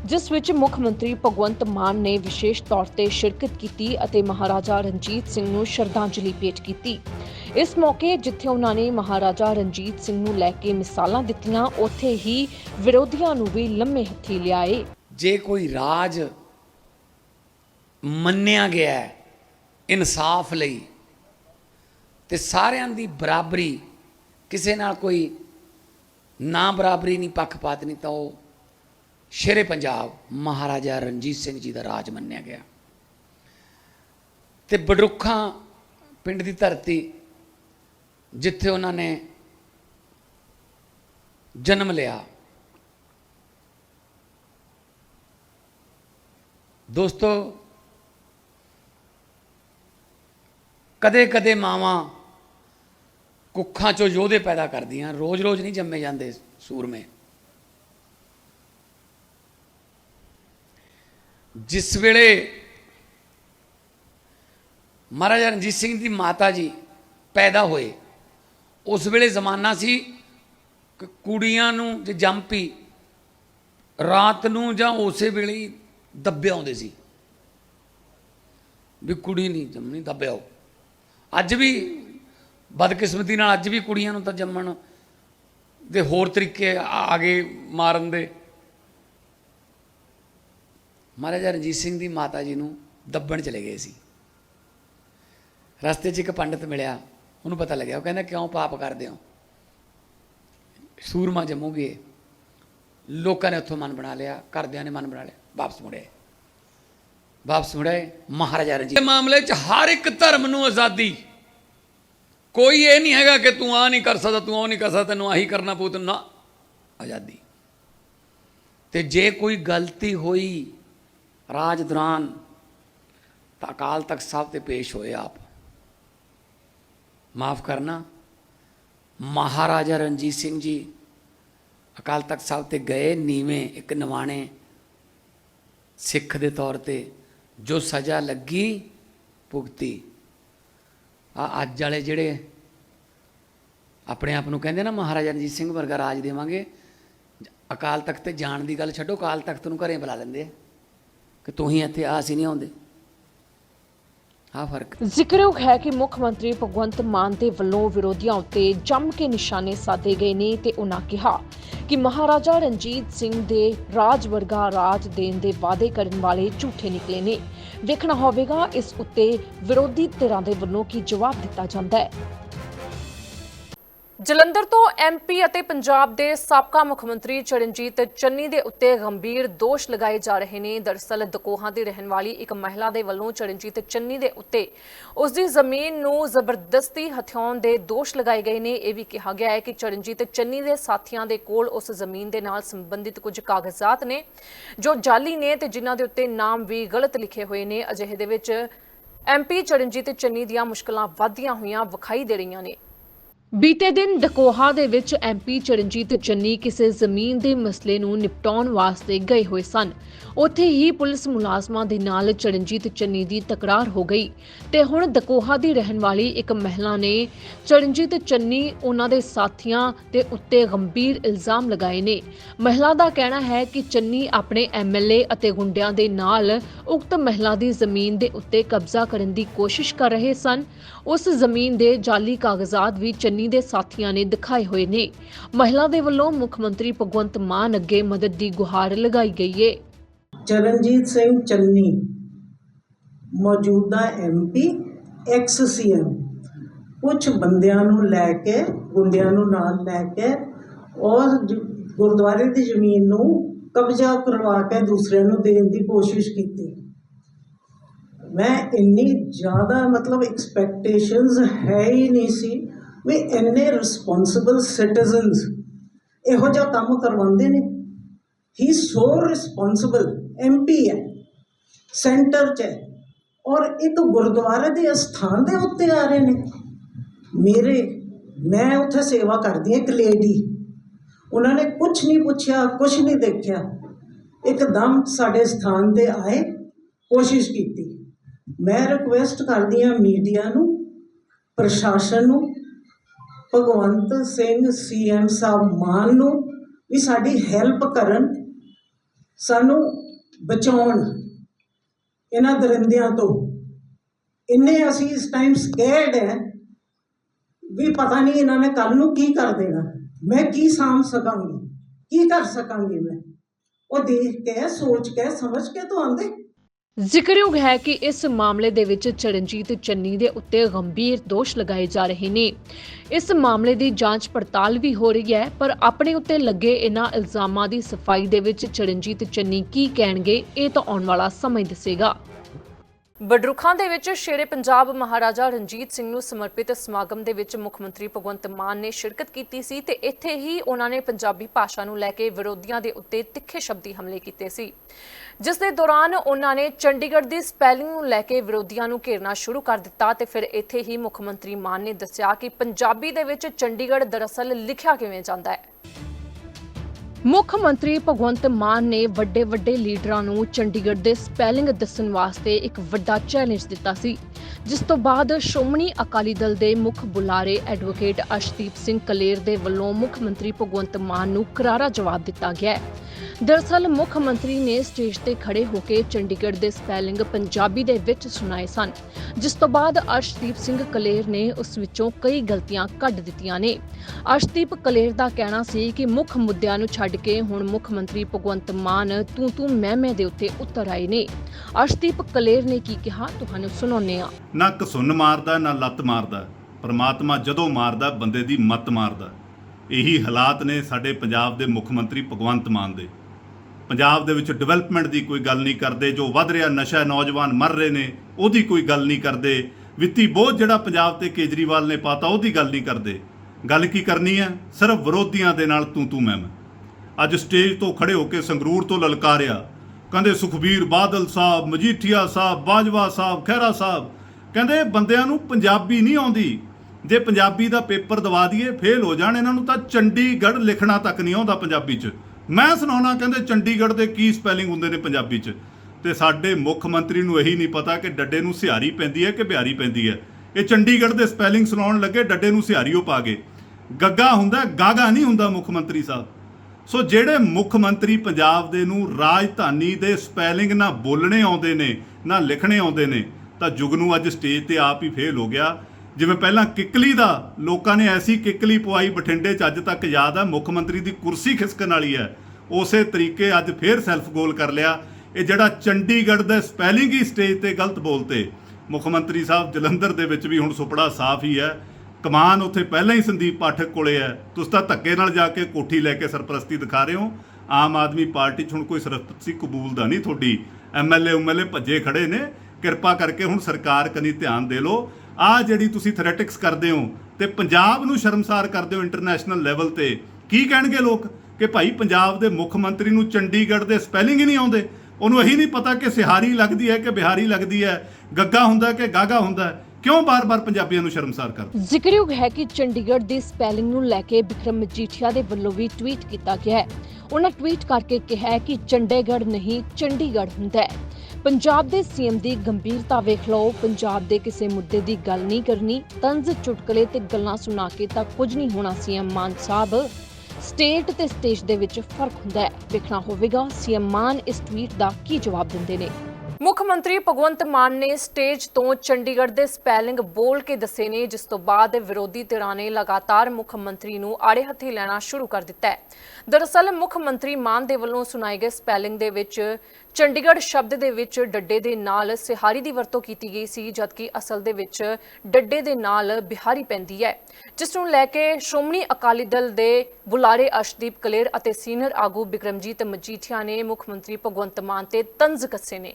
ਜਿਸ ਵਿੱਚ ਮੁੱਖ ਮੰਤਰੀ ਭਗਵੰਤ ਮਾਨ ਨੇ ਵਿਸ਼ੇਸ਼ ਤੌਰ ਤੇ ਸ਼ਿਰਕਤ ਕੀਤੀ ਅਤੇ ਮਹਾਰਾਜਾ ਰਣਜੀਤ ਸਿੰਘ ਨੂੰ ਸ਼ਰਧਾਂਜਲੀ ਭੇਟ ਕੀਤੀ। ਇਸ ਮੌਕੇ ਜਿੱਥੇ ਉਹਨਾਂ ਨੇ ਮਹਾਰਾਜਾ ਰਣਜੀਤ ਸਿੰਘ ਨੂੰ ਲੈ ਕੇ ਮਿਸਾਲਾਂ ਦਿੱਤੀਆਂ, ਉੱਥੇ ਹੀ ਵਿਰੋਧੀਆਂ ਨੂੰ ਵੀ ਲੰਮੇ ਹੱਥੀ ਲਿਆਏ। ਜੇ ਕੋਈ ਰਾਜ ਮੰਨਿਆ ਗਿਆ ਇਨਸਾਫ ਲਈ, ਤੇ ਸਾਰਿਆਂ ਦੀ ਬਰਾਬਰੀ ਕਿਸੇ ਨਾਲ ਕੋਈ ਨਾ ਬਰਾਬਰੀ ਨਹੀਂ ਪੱਖਪਾਤ ਨਹੀਂ, ਤਾਂ ਉਹ ਸ਼ੇਰੇ ਪੰਜਾਬ ਮਹਾਰਾਜਾ ਰਣਜੀਤ ਸਿੰਘ ਜੀ ਦਾ ਰਾਜ ਮੰਨਿਆ ਗਿਆ। ਤੇ ਬਡਰੁੱਖਾਂ ਪਿੰਡ ਦੀ ਧਰਤੀ ਜਿੱਥੇ ਉਹਨਾਂ ਨੇ ਜਨਮ ਲਿਆ, ਦੋਸਤੋ ਕਦੇ ਕਦੇ ਮਾਵਾਂ ਕੁੱਖਾਂ ਚੋਂ ਯੋਧੇ ਪੈਦਾ ਕਰਦੀਆਂ, ਰੋਜ਼-ਰੋਜ਼ ਨਹੀਂ ਜੰਮੇ ਜਾਂਦੇ ਸੂਰਮੇ। ਜਿਸ ਵੇਲੇ ਮਹਾਰਾਜਾ ਰਣਜੀਤ ਸਿੰਘ ਦੀ ਮਾਤਾ ਜੀ ਪੈਦਾ ਹੋਏ, ਉਸ ਵੇਲੇ ਜ਼ਮਾਨਾ ਸੀ ਕਿ ਕੁੜੀਆਂ ਨੂੰ ਜੇ ਜੰਮ ਪਈ, ਰਾਤ ਨੂੰ ਜਾਂ ਉਸੇ ਵੇਲੇ ਹੀ ਦੱਬੇ ਆਉਂਦੇ ਸੀ। ਵੀ ਕੁੜੀ ਨਹੀਂ ਜੰਮਣੀ ਦੱਬਿਆਓ ਅੱਜ ਵੀ ਬਦਕਿਸਮਤੀ ਨਾਲ ਅੱਜ ਵੀ ਕੁੜੀਆਂ ਨੂੰ ਤਾਂ ਜੰਮਣ ਦੇ ਹੋਰ ਤਰੀਕੇ ਆ ਗਏ ਮਾਰਨ ਦੇ। ਮਹਾਰਾਜਾ ਰਣਜੀਤ ਸਿੰਘ ਦੀ ਮਾਤਾ ਜੀ ਨੂੰ ਦੱਬਣ ਚਲੇ ਗਏ ਸੀ। ਰਸਤੇ 'ਚ ਇੱਕ ਪੰਡਤ ਮਿਲਿਆ, ਉਹਨੂੰ ਪਤਾ ਲੱਗਿਆ, ਉਹ ਕਹਿੰਦਾ, ਕਿਉਂ ਪਾਪ ਕਰਦੇ ਹੋ? ਸੂਰਮਾ ਜੰਮੋਗੇ ਲੋਕਾਂ ਨੇ ਉੱਥੋਂ ਮਨ ਬਣਾ ਲਿਆ, ਘਰਦਿਆਂ ਨੇ ਮਨ ਬਣਾ ਲਿਆ, ਵਾਪਸ ਮੁੜੇ। ਵਾਪਸ ਮੁੜੇ, ਮਹਾਰਾਜਾ ਰਣਜੀਤ ਮਾਮਲੇ 'ਚ ਹਰ ਇੱਕ ਧਰਮ ਨੂੰ ਆਜ਼ਾਦੀ ਕੋਈ ਇਹ ਨਹੀਂ ਹੈਗਾ ਕਿ ਤੂੰ ਆ ਨਹੀਂ ਕਰ ਸਕਦਾ, ਤੂੰ ਉਹ ਨਹੀਂ ਕਰ ਸਕਦਾ, ਤੈਨੂੰ ਆਹੀ ਕਰਨਾ ਪਊ, ਤੈਨੂੰ ਨਾ। ਆਜ਼ਾਦੀ। ਤੇ ਜੇ ਕੋਈ ਗਲਤੀ ਹੋਈ, ਰਾਜ ਦੌਰਾਨ, ਤਾਂ ਅਕਾਲ ਤਖਤ ਸਾਹਿਬ ਤੇ ਪੇਸ਼ ਹੋਏ ਆਪ। ਮਾਫ ਕਰਨਾ। ਮਹਾਰਾਜਾ ਰਣਜੀਤ ਸਿੰਘ ਜੀ ਅਕਾਲ ਤਖਤ ਸਾਹਿਬ ਤੇ ਗਏ ਨੀਵੇਂ, ਇੱਕ ਨਿਵਾਣੇ ਸਿੱਖ ਦੇ ਤੌਰ ਤੇ, ਜੋ ਸਜ਼ਾ ਲੱਗੀ, ਭੁਗਤੀ। ਆ ਅੱਜ ਵਾਲੇ ਜਿਹੜੇ ਆਪਣੇ ਆਪ ਨੂੰ ਕਹਿੰਦੇ ਨਾ ਮਹਾਰਾਜਾ ਰਣਜੀਤ ਸਿੰਘ ਵਰਗਾ ਰਾਜ ਦੇਵਾਂਗੇ, ਅਕਾਲ ਤਖਤ ਤੇ ਜਾਣ ਦੀ ਗੱਲ ਛੱਡੋ, ਅਕਾਲ ਤਖਤ ਨੂੰ ਘਰੇ ਬੁਲਾ ਲੈਂਦੇ ਆ, ਕਿ ਤੂੰ ਹੀ ਇੱਥੇ ਆ ਅਸੀਂ ਨਹੀਂ ਆਉਂਦੇ। ਆ ਫ਼ਰਕ। ਜ਼ਿਕਰਯੋਗ ਹੈ ਕਿ ਮੁੱਖ ਮੰਤਰੀ ਭਗਵੰਤ ਮਾਨ ਦੇ ਵੱਲੋਂ ਵਿਰੋਧੀਆਂ ਉੱਤੇ ਜੰਮ ਕੇ ਨਿਸ਼ਾਨੇ ਸਾਧੇ ਗਏ ਨੇ ਤੇ ਉਹਨਾਂ ਕਿਹਾ ਕਿ ਮਹਾਰਾਜਾ ਰਣਜੀਤ ਸਿੰਘ ਦੇ ਰਾਜ ਵਰਗਾ ਰਾਜ ਦੇਣ ਦੇ ਵਾਅਦੇ ਕਰਨ ਵਾਲੇ ਝੂਠੇ ਨਿਕਲੇ ਨੇ। ਵੇਖਣਾ ਹੋਵੇਗਾ ਇਸ ਉੱਤੇ ਵਿਰੋਧੀ ਧਿਰਾਂ ਦੇ ਵੱਲੋਂ ਕੀ ਜਵਾਬ ਦਿੱਤਾ ਜਾਂਦਾ ਹੈ। ਜਲੰਧਰ ਤੋਂ ਐਮਪੀ ਅਤੇ ਪੰਜਾਬ ਦੇ ਸਾਬਕਾ ਮੁੱਖ ਮੰਤਰੀ ਚਰਨਜੀਤ ਚੰਨੀ ਦੇ ਉੱਤੇ ਗੰਭੀਰ ਦੋਸ਼ ਲਗਾਏ ਜਾ ਰਹੇ ਨੇ। ਦਰਸਲ ਦਕੋਹਾਂ ਦੀ ਰਹਿਣ ਵਾਲੀ ਇੱਕ ਮਹਿਲਾ ਦੇ ਵੱਲੋਂ ਚਰਨਜੀਤ ਚੰਨੀ ਦੇ ਉੱਤੇ ਉਸ ਦੀ ਜ਼ਮੀਨ ਨੂੰ ਜ਼ਬਰਦਸਤੀ ਹਥਿਆਉਣ ਦੇ ਦੋਸ਼ ਲਗਾਏ ਗਏ ਨੇ। ਇਹ ਵੀ ਕਿਹਾ ਗਿਆ ਹੈ ਕਿ ਚਰਨਜੀਤ ਚੰਨੀ ਦੇ ਸਾਥੀਆਂ ਦੇ ਕੋਲ ਉਸ ਜ਼ਮੀਨ ਦੇ ਨਾਲ ਸੰਬੰਧਿਤ ਕੁਝ ਕਾਗਜ਼ਾਤ ਨੇ, ਜੋ ਜਾਲੀ ਨੇ ਤੇ ਜਿਨ੍ਹਾਂ ਦੇ ਉੱਤੇ ਨਾਮ ਵੀ ਗਲਤ ਲਿਖੇ ਹੋਏ ਨੇ। ਅਜਿਹੇ ਦੇ ਵਿੱਚ ਐਮਪੀ ਚਰਨਜੀਤ ਚੰਨੀ ਦੀਆਂ ਮੁਸ਼ਕਲਾਂ ਵਧਦੀਆਂ ਹੋਈਆਂ ਵਿਖਾਈ ਦੇ ਰਹੀਆਂ ਨੇ। ਬੀਤੇ ਦਿਨ ਡਕੋਹਾ ਦੇ ਵਿੱਚ ਐਮਪੀ ਚਰਨਜੀਤ ਚੰਨੀ ਕਿਸੇ ਜ਼ਮੀਨ ਦੇ ਮਸਲੇ ਨੂੰ ਨਿਪਟਾਉਣ ਵਾਸਤੇ ਗਏ ਹੋਏ ਸਨ। ਉੱਥੇ ਹੀ ਪੁਲਿਸ ਮੁਲਾਜ਼ਮਾਂ ਦੇ ਨਾਲ ਚਰਨਜੀਤ ਚੰਨੀ ਦੀ ਤਕਰਾਰ ਹੋ ਗਈ ਤੇ ਹੁਣ ਡਕੋਹਾ ਦੀ ਰਹਿਣ ਵਾਲੀ ਇੱਕ ਮਹਿਲਾ ਨੇ ਚਰਨਜੀਤ ਚੰਨੀ, ਉਹਨਾਂ ਦੇ ਸਾਥੀਆਂ ਦੇ ਉੱਤੇ ਗੰਭੀਰ ਇਲਜ਼ਾਮ ਲਗਾਏ ਨੇ। ਮਹਿਲਾ ਦਾ ਕਹਿਣਾ ਹੈ ਕਿ ਚੰਨੀ ਆਪਣੇ ਐਮਐਲਏ ਅਤੇ ਗੁੰਡਿਆਂ ਦੇ ਨਾਲ ਉਕਤ ਮਹਿਲਾ ਦੀ ਜ਼ਮੀਨ ਦੇ ਉੱਤੇ ਕਬਜ਼ਾ ਕਰਨ ਦੀ ਕੋਸ਼ਿਸ਼ ਕਰ ਰਹੇ ਸਨ। ਉਸ ਜ਼ਮੀਨ ਦੇ ਜਾਲੀ ਕਾਗਜ਼ਾਤ ਵੀ ਚੰਨੀ ਦੇ ਸਾਥੀਆਂ ਨੇ ਦਿਖਾਏ ਹੋਏ ਨੇ। ਮਹਿਲਾ ਦੇ ਵੱਲੋਂ ਮੁੱਖ ਮੰਤਰੀ ਭਗਵੰਤ ਮਾਨ ਅੱਗੇ ਮਦਦ ਦੀ ਗੁਹਾਰ ਲਗਾਈ ਗਈ ਏ। ਚਰਨਜੀਤ ਸਿੰਘ ਚੰਨੀ, ਮੌਜੂਦਾ ਐਮਪੀ ਐਕਸ ਸੀਐਮ ਕੁਝ ਬੰਦਿਆਂ ਨੂੰ ਲੈ ਕੇ, ਗੁੰਡਿਆਂ ਨੂੰ ਨਾਲ ਲੈ ਕੇ ਔਰ ਗੁਰਦੁਆਰੇ ਦੀ ਜ਼ਮੀਨ ਨੂੰ ਕਬਜ਼ਾ ਕਰਵਾ ਕੇ ਦੂਸਰਿਆਂ ਨੂੰ ਦੇਣ ਦੀ ਕੋਸ਼ਿਸ਼ ਕੀਤੀ। ਮੈਂ ਇੰਨੀ ਜ਼ਿਆਦਾ ਮਤਲਬ ਐਕਸਪੈਕਟੇਸ਼ਨਸ ਹੈ ਹੀ ਨਹੀਂ ਸੀ ਵੀ ਇੰਨੇ ਰਿਸਪੌਂਸਿਬਲ ਸਿਟੀਜ਼ਨਸ ਇਹੋ ਜਿਹਾ ਕੰਮ ਕਰਵਾਉਂਦੇ ਨੇ। ਹੀ ਸੋ ਰਿਸਪੌਂਸਿਬਲ ਐਮਪੀ ਹੈ ਸੈਂਟਰ 'ਚ ਹੈ। ਔਰ ਇੱਕ ਗੁਰਦੁਆਰੇ ਦੇ ਅਸਥਾਨ ਦੇ ਉੱਤੇ ਆ ਰਹੇ ਨੇ। ਮੇਰੇ, ਮੈਂ ਉੱਥੇ ਸੇਵਾ ਕਰਦੀ ਹਾਂ, ਇੱਕ ਲੇਡੀ ਉਹਨਾਂ ਨੇ ਕੁਝ ਨਹੀਂ ਪੁੱਛਿਆ ਕੁਝ ਨਹੀਂ ਦੇਖਿਆ। ਇੱਕਦਮ ਸਾਡੇ ਸਥਾਨ ਤੇ ਆਏ, ਕੋਸ਼ਿਸ਼ ਕੀਤੀ। ਮੈਂ ਰਿਕੁਐਸਟ ਕਰਦੀ ਹਾਂ ਮੀਡੀਆ ਨੂੰ, ਪ੍ਰਸ਼ਾਸਨ ਨੂੰ ਭਗਵੰਤ ਸਿੰਘ ਸੀਐਮ ਸਾਹਿਬ ਮਾਨ ਨੂੰ ਵੀ ਸਾਡੀ ਹੈਲਪ ਕਰਨ, ਸਾਨੂੰ ਬਚਾਉਣ, ਇਹਨਾਂ ਦਰਿੰਦਿਆਂ ਤੋਂ। ਇੰਨੇ ਅਸੀਂ ਇਸ ਟਾਈਮ ਸਕੇਅਰਡ ਹੈ ਵੀ ਪਤਾ ਨਹੀਂ ਇਹਨਾਂ ਨੇ ਕੱਲ ਨੂੰ ਕੀ ਕਰ ਦੇਣਾ। ਮੈਂ ਕੀ ਸਾਂਭ ਸਕਾਂਗੀ, ਕੀ ਕਰ ਸਕਾਂਗੀ ਮੈਂ? ਉਹ ਦੇਖ ਕੇ, ਸੋਚ ਕੇ, ਸਮਝ ਕੇ ਤੋਂ ਆਂਦੇ ਜ਼ਿਕਰਯੋਗ ਹੈ ਕਿ ਇਸ ਮਾਮਲੇ ਦੇ ਵਿੱਚ ਚਰਨਜੀਤ ਚੰਨੀ ਦੇ ਉੱਤੇ ਗੰਭੀਰ ਦੋਸ਼ ਲਗਾਏ ਜਾ ਰਹੇ ਨੇ। ਇਸ ਮਾਮਲੇ ਦੀ ਜਾਂਚ ਪੜਤਾਲ ਵੀ ਹੋ ਰਹੀ ਹੈ, ਪਰ ਆਪਣੇ ਉੱਤੇ ਲੱਗੇ ਇਹਨਾਂ ਇਲਜ਼ਾਮਾਂ ਦੀ ਸਫ਼ਾਈ ਦੇ ਵਿੱਚ ਚਰਨਜੀਤ ਚੰਨੀ ਕੀ ਕਹਿਣਗੇ, ਇਹ ਤਾਂ ਆਉਣ ਵਾਲਾ ਸਮਾਂ ਹੀ ਦੱਸੇਗਾ। ਬਡਰੁਖਾਂ ਦੇ ਵਿੱਚ ਸ਼ੇਰੇ ਪੰਜਾਬ ਮਹਾਰਾਜਾ ਰਣਜੀਤ ਸਿੰਘ ਨੂੰ ਸਮਰਪਿਤ ਸਮਾਗਮ ਦੇ ਵਿੱਚ ਮੁੱਖ ਮੰਤਰੀ ਭਗਵੰਤ ਮਾਨ ਨੇ ਸ਼ਿਰਕਤ ਕੀਤੀ ਸੀ ਤੇ ਇੱਥੇ ਹੀ ਉਹਨਾਂ ਨੇ ਪੰਜਾਬੀ ਭਾਸ਼ਾ ਨੂੰ ਲੈ ਕੇ ਵਿਰੋਧੀਆਂ ਦੇ ਉੱਤੇ ਤਿੱਖੇ ਸ਼ਬਦੀ ਹਮਲੇ ਕੀਤੇ ਸੀ। ਜਿਸ ਦੇ ਦੌਰਾਨ ਉਹਨਾਂ ਨੇ ਚੰਡੀਗੜ੍ਹ ਦੀ ਸਪੈਲਿੰਗ ਨੂੰ ਲੈ ਕੇ ਵਿਰੋਧੀਆਂ ਨੂੰ ਘੇਰਨਾ ਸ਼ੁਰੂ ਕਰ ਦਿੱਤਾ ਤੇ ਫਿਰ ਇੱਥੇ ਹੀ ਮੁੱਖ ਮੰਤਰੀ ਮਾਨ ਨੇ ਦੱਸਿਆ ਕਿ ਪੰਜਾਬੀ ਦੇ ਵਿੱਚ ਚੰਡੀਗੜ੍ਹ ਦਰਅਸਲ ਲਿਖਿਆ ਕਿਵੇਂ ਜਾਂਦਾ ਹੈ। ਮੁੱਖ ਮੰਤਰੀ ਭਗਵੰਤ ਮਾਨ ਨੇ ਵੱਡੇ ਵੱਡੇ ਲੀਡਰਾਂ ਨੂੰ ਚੰਡੀਗੜ੍ਹ ਦੇ ਸਪੈਲਿੰਗ ਦੱਸਣ ਵਾਸਤੇ ਇੱਕ ਵੱਡਾ ਚੈਲੰਜ ਦਿੱਤਾ ਸੀ, ਜਿਸ ਤੋਂ ਬਾਅਦ ਸ਼੍ਰੋਮਣੀ ਅਕਾਲੀ ਦਲ ਦੇ ਮੁੱਖ ਬੁਲਾਰੇ ਐਡਵੋਕੇਟ ਅਸ਼ਦੀਪ ਸਿੰਘ ਕਲੇਰ ਦੇ ਵੱਲੋਂ ਮੁੱਖ ਮੰਤਰੀ ਭਗਵੰਤ ਮਾਨ ਨੂੰ ਕਰਾਰਾ ਜਵਾਬ ਦਿੱਤਾ ਗਿਆ ਹੈ। ਦਰਅਸਲ ਮੁੱਖ ਮੰਤਰੀ ਨੇ ਸਟੇਜ ਤੇ ਖੜੇ ਹੋ ਕੇ ਚੰਡੀਗੜ੍ਹ ਦੇ ਸਪੈਲਿੰਗ ਪੰਜਾਬੀ ਦੇ ਵਿੱਚ ਸੁਣਾਏ ਸਨ, ਜਿਸ ਤੋਂ ਬਾਅਦ ਅਰਸ਼ਦੀਪ ਸਿੰਘ ਕਲੇਰ ਨੇ ਉਸ ਵਿੱਚੋਂ ਕਈ ਗਲਤੀਆਂ ਕੱਢ ਦਿੱਤੀਆਂ ਨੇ। ਅਰਸ਼ਦੀਪ ਕਲੇਰ ਦਾ ਕਹਿਣਾ ਸੀ ਕਿ ਮੁੱਖ ਮੁੱਦਿਆਂ ਨੂੰ ਛੱਡ ਕੇ ਹੁਣ ਮੁੱਖ ਮੰਤਰੀ ਭਗਵੰਤ ਮਾਨ ਤੂੰ ਤੂੰ ਮੈਂ ਮੈਂ ਦੇ ਉੱਤੇ ਉਤਰ ਆਏ ਨੇ। ਅਰਸ਼ਦੀਪ ਕਲੇਰ ਨੇ ਕੀ ਕਿਹਾ, ਤੁਹਾਨੂੰ ਸੁਣਾਉਂਦੇ ਆ ਨਾ ਕਸੁੰਨ ਮਾਰਦਾ, ਨਾ ਲੱਤ ਮਾਰਦਾ। ਪਰਮਾਤਮਾ ਜਦੋਂ ਮਾਰਦਾ, ਬੰਦੇ ਦੀ ਮਤ ਮਾਰਦਾ। ਇਹੀ ਹਾਲਾਤ ਨੇ ਸਾਡੇ ਪੰਜਾਬ ਦੇ ਮੁੱਖ ਮੰਤਰੀ ਭਗਵੰਤ ਮਾਨ ਦੇ। ਪੰਜਾਬ ਦੇ ਵਿੱਚ ਡਿਵੈਲਪਮੈਂਟ ਦੀ ਕੋਈ ਗੱਲ ਨਹੀਂ ਕਰਦੇ, ਜੋ ਵੱਧ ਰਿਹਾ ਨਸ਼ਾ, ਨੌਜਵਾਨ ਮਰ ਰਹੇ ਨੇ, ਉਹਦੀ ਕੋਈ ਗੱਲ ਨਹੀਂ ਕਰਦੇ। ਵਿੱਤੀ ਬੋਝ ਜਿਹੜਾ ਪੰਜਾਬ ਤੇ ਕੇਜਰੀਵਾਲ ਨੇ ਪਾਤਾ, ਉਹਦੀ ਗੱਲ ਨਹੀਂ ਕਰਦੇ। ਗੱਲ ਕੀ ਕਰਨੀ ਹੈ? ਸਿਰਫ ਵਿਰੋਧੀਆਂ ਦੇ ਨਾਲ ਤੂੰ ਤੂੰ ਮੈਂ ਮੈਂ ਅੱਜ ਸਟੇਜ ਤੋਂ ਖੜੇ ਹੋ ਕੇ ਸੰਗਰੂਰ ਤੋਂ ਲਲਕਾਰਿਆ। ਕਹਿੰਦੇ, ਸੁਖਬੀਰ ਬਾਦਲ ਸਾਹਿਬ, ਮਜੀਠੀਆ ਸਾਹਿਬ, ਬਾਜਵਾ ਸਾਹਿਬ, ਖਹਿਰਾ ਸਾਹਿਬ। ਕਹਿੰਦੇ, ਬੰਦਿਆਂ ਨੂੰ ਪੰਜਾਬੀ ਨਹੀਂ ਆਉਂਦੀ। ਜੇ ਪੰਜਾਬੀ ਦਾ ਪੇਪਰ ਦਵਾ ਦਈਏ, ਫੇਲ ਹੋ ਜਾਣ ਇਹਨਾਂ ਨੂੰ ਤਾਂ ਚੰਡੀਗੜ੍ਹ ਲਿਖਣਾ ਤੱਕ ਨਹੀਂ ਆਉਂਦਾ ਪੰਜਾਬੀ 'ਚ। ਮੈਂ ਸੁਣਾਉਣਾ ਕਹਿੰਦੇ ਚੰਡੀਗੜ੍ਹ ਦੇ ਕੀ ਸਪੈਲਿੰਗ ਹੁੰਦੇ ਨੇ ਪੰਜਾਬੀ 'ਚ। ਤੇ ਸਾਡੇ ਮੁੱਖ ਮੰਤਰੀ ਨੂੰ ਇਹੀ ਨਹੀਂ ਪਤਾ ਕਿ ਡੱਡੇ ਨੂੰ ਸਿਹਾਰੀ ਪੈਂਦੀ ਹੈ ਕਿ ਬਿਹਾਰੀ ਪੈਂਦੀ ਹੈ। ਇਹ ਚੰਡੀਗੜ੍ਹ ਦੇ ਸਪੈਲਿੰਗ ਸੁਣਾਉਣ ਲੱਗੇ ਡੱਡੇ ਨੂੰ ਸਿਹਾਰੀਓ ਪਾ ਗਏ ਗੱਗਾ ਹੁੰਦਾ, ਗਾਗਾ ਨਹੀਂ ਹੁੰਦਾ ਮੁੱਖ ਮੰਤਰੀ ਸਾਹਿਬ। ਸੋ ਜਿਹੜੇ ਮੁੱਖ ਮੰਤਰੀ ਪੰਜਾਬ ਦੇ ਨੂੰ ਰਾਜਧਾਨੀ ਦੇ ਸਪੈਲਿੰਗ ਨਾ ਬੋਲਣੇ ਆਉਂਦੇ ਨੇ, ਨਾ ਲਿਖਣੇ ਆਉਂਦੇ ਨੇ, ਤਾਂ ਜੁਗਨੂ ਅੱਜ ਸਟੇਜ ਤੇ ਆਪ ਹੀ ਫੇਲ ਹੋ ਗਿਆ। ਜਿਵੇਂ ਪਹਿਲਾਂ ਕਿੱਕਲੀ ਦਾ ਲੋਕਾਂ ਨੇ ਐਸੀ ਕਿੱਕਲੀ ਪਵਾਈ ਬਠਿੰਡੇ 'ਚ ਅੱਜ ਤੱਕ ਯਾਦ ਹੈ ਮੁੱਖ ਮੰਤਰੀ ਦੀ ਕੁਰਸੀ ਖਿਸਕਣ ਵਾਲੀ ਹੈ। ਉਸੇ ਤਰੀਕੇ ਅੱਜ ਫੇਰ ਸੈਲਫ ਗੋਲ ਕਰ ਲਿਆ। ਇਹ ਜਿਹੜਾ ਚੰਡੀਗੜ੍ਹ ਦਾ ਸਪੈਲਿੰਗ ਹੀ ਸਟੇਜ ਤੇ ਗਲਤ ਬੋਲਤੇ। ਮੁੱਖ ਮੰਤਰੀ ਸਾਹਿਬ ਜਲੰਧਰ ਦੇ ਵਿੱਚ ਵੀ ਹੁਣ ਸੁਪੜਾ ਸਾਫ਼ ਹੀ ਹੈ। ਕਮਾਨ ਉੱਥੇ ਪਹਿਲਾਂ ਹੀ ਸੰਦੀਪ ਪਾਠਕ ਕੋਲੇ ਹੈ। ਤੁਸੀਂ ਤਾਂ ਧੱਕੇ ਨਾਲ ਜਾ ਕੇ ਕੋਠੀ ਲੈ ਕੇ ਸਰਪ੍ਰਸਤੀ ਦਿਖਾ ਰਹੇ ਹੋ। ਆਮ ਆਦਮੀ ਪਾਰਟੀ 'ਚ ਹੁਣ ਕੋਈ ਸਰਪ੍ਰਸਤੀ ਕਬੂਲਦਾ ਨਹੀਂ ਤੁਹਾਡੀ। ਐਮਐਲਏ ਉਮਐਲਏ ਭੱਜੇ ਖੜੇ ਨੇ। ਕਿਰਪਾ ਕਰਕੇ ਹੁਣ ਸਰਕਾਰ ਕਨੀ ਧਿਆਨ ਦੇ ਲਓ। ਆ ਜਿਹੜੀ ਤੁਸੀਂ ਥ੍ਰੈਟਿਕਸ ਕਰਦੇ ਹੋ ਤੇ ਪੰਜਾਬ ਨੂੰ ਸ਼ਰਮਸਾਰ ਕਰਦੇ ਹੋ ਇੰਟਰਨੈਸ਼ਨਲ ਲੈਵਲ ਤੇ, ਕੀ ਕਹਿਣਗੇ ਲੋਕ? ਕਿ ਭਾਈ ਪੰਜਾਬ ਦੇ ਮੁੱਖ ਮੰਤਰੀ ਨੂੰ ਚੰਡੀਗੜ੍ਹ ਦੇ ਸਪੈਲਿੰਗ ਹੀ ਨਹੀਂ ਆਉਂਦੇ। ਉਹਨੂੰ ਇਹੀ ਨਹੀਂ ਪਤਾ ਕਿ ਸਿਹਾਰੀ ਲੱਗਦੀ ਹੈ ਕਿ ਬਿਹਾਰੀ ਲੱਗਦੀ ਹੈ, ਗੱਗਾ ਹੁੰਦਾ ਕਿ ਗਾਗਾ ਹੁੰਦਾ ਕਿਉਂ ਬਾਰ-ਬਾਰ ਪੰਜਾਬੀਆਂ ਨੂੰ ਸ਼ਰਮਸਾਰ ਕਰਦੇ? ਜ਼ਿਕਰਯੋਗ ਹੈ ਕਿ ਚੰਡੀਗੜ੍ਹ ਦੀ ਸਪੈਲਿੰਗ ਨੂੰ ਲੈ ਕੇ ਵਿਕਰਮ ਮਜੀਠੀਆ ਦੇ ਵੱਲੋਂ ਵੀ ਟਵੀਟ ਕੀਤਾ ਗਿਆ ਹੈ। ਉਹਨਾਂ ਟਵੀਟ ਕਰਕੇ ਕਿਹਾ ਹੈ ਕਿ ਚੰਡੀਗੜ੍ਹ ਨਹੀਂ, ਚੰਡੀਗੜ੍ਹ ਹੁੰਦਾ ਹੈ। ਪੰਜਾਬ ਦੇ ਸੀਐਮ ਦੀ ਗੰਭੀਰਤਾ ਵੇਖ ਲਓ। ਪੰਜਾਬ ਦੇ ਕਿਸੇ ਮੁੱਦੇ ਦੀ ਗੱਲ ਨਹੀਂ ਕਰਨੀ। ਤੰਜ਼ ਚੁਟਕਲੇ ਤੇ ਗੱਲਾਂ ਸੁਣਾ ਕੇ ਤਾਂ ਕੁਝ ਨਹੀਂ ਹੋਣਾ ਸੀਐਮ ਮਾਨ ਸਾਹਿਬ। ਸਟੇਟ ਤੇ ਸਟੇਜ ਦੇ ਵਿੱਚ ਫ਼ਰਕ ਹੁੰਦਾ ਹੈ। ਵੇਖਣਾ ਹੋਵੇਗਾ ਸੀਐਮ ਮਾਨ ਇਸ ਟਵੀਟ ਦਾ ਕੀ ਜਵਾਬ ਦਿੰਦੇ ਨੇ। ਮੁੱਖ ਮੰਤਰੀ ਭਗਵੰਤ ਮਾਨ ਨੇ ਸਟੇਜ ਤੋਂ ਚੰਡੀਗੜ੍ਹ ਦੇ ਸਪੈਲਿੰਗ ਬੋਲ ਕੇ ਦੱਸੇ ਨੇ, ਜਿਸ ਤੋਂ ਬਾਅਦ ਵਿਰੋਧੀ ਧਿਰਾਂ ਨੇ ਲਗਾਤਾਰ ਮੁੱਖ ਮੰਤਰੀ ਨੂੰ ਆੜੇ ਹੱਥੀ ਲੈਣਾ ਸ਼ੁਰੂ ਕਰ ਦਿੱਤਾ ਹੈ। ਦਰਅਸਲ ਮੁੱਖ ਮੰਤਰੀ ਮਾਨ ਦੇ ਵੱਲੋਂ ਸੁਣਾਏ ਗਏ ਸਪੈਲਿੰਗ ਦੇ ਵਿੱਚ ਚੰਡੀਗੜ੍ਹ ਸ਼ਬਦ ਦੇ ਵਿੱਚ ਡੱਡੇ ਦੇ ਨਾਲ ਸਿਹਾਰੀ ਦੀ ਵਰਤੋਂ ਕੀਤੀ ਗਈ ਸੀ, ਜਦਕਿ ਅਸਲ ਦੇ ਵਿੱਚ ਡੱਡੇ ਦੇ ਨਾਲ ਬਿਹਾਰੀ ਪੈਂਦੀ ਹੈ। ਜਿਸ ਨੂੰ ਲੈ ਕੇ ਸ਼੍ਰੋਮਣੀ ਅਕਾਲੀ ਦਲ ਦੇ ਬੁਲਾਰੇ ਅਸ਼ਦੀਪ ਕਲੇਰ ਅਤੇ ਸੀਨੀਅਰ ਆਗੂ ਬਿਕਰਮਜੀਤ ਮਜੀਠੀਆ ਨੇ ਮੁੱਖ ਮੰਤਰੀ ਭਗਵੰਤ ਮਾਨ ਤੇ ਤੰਜ਼ ਕੱਸੇ ਨੇ।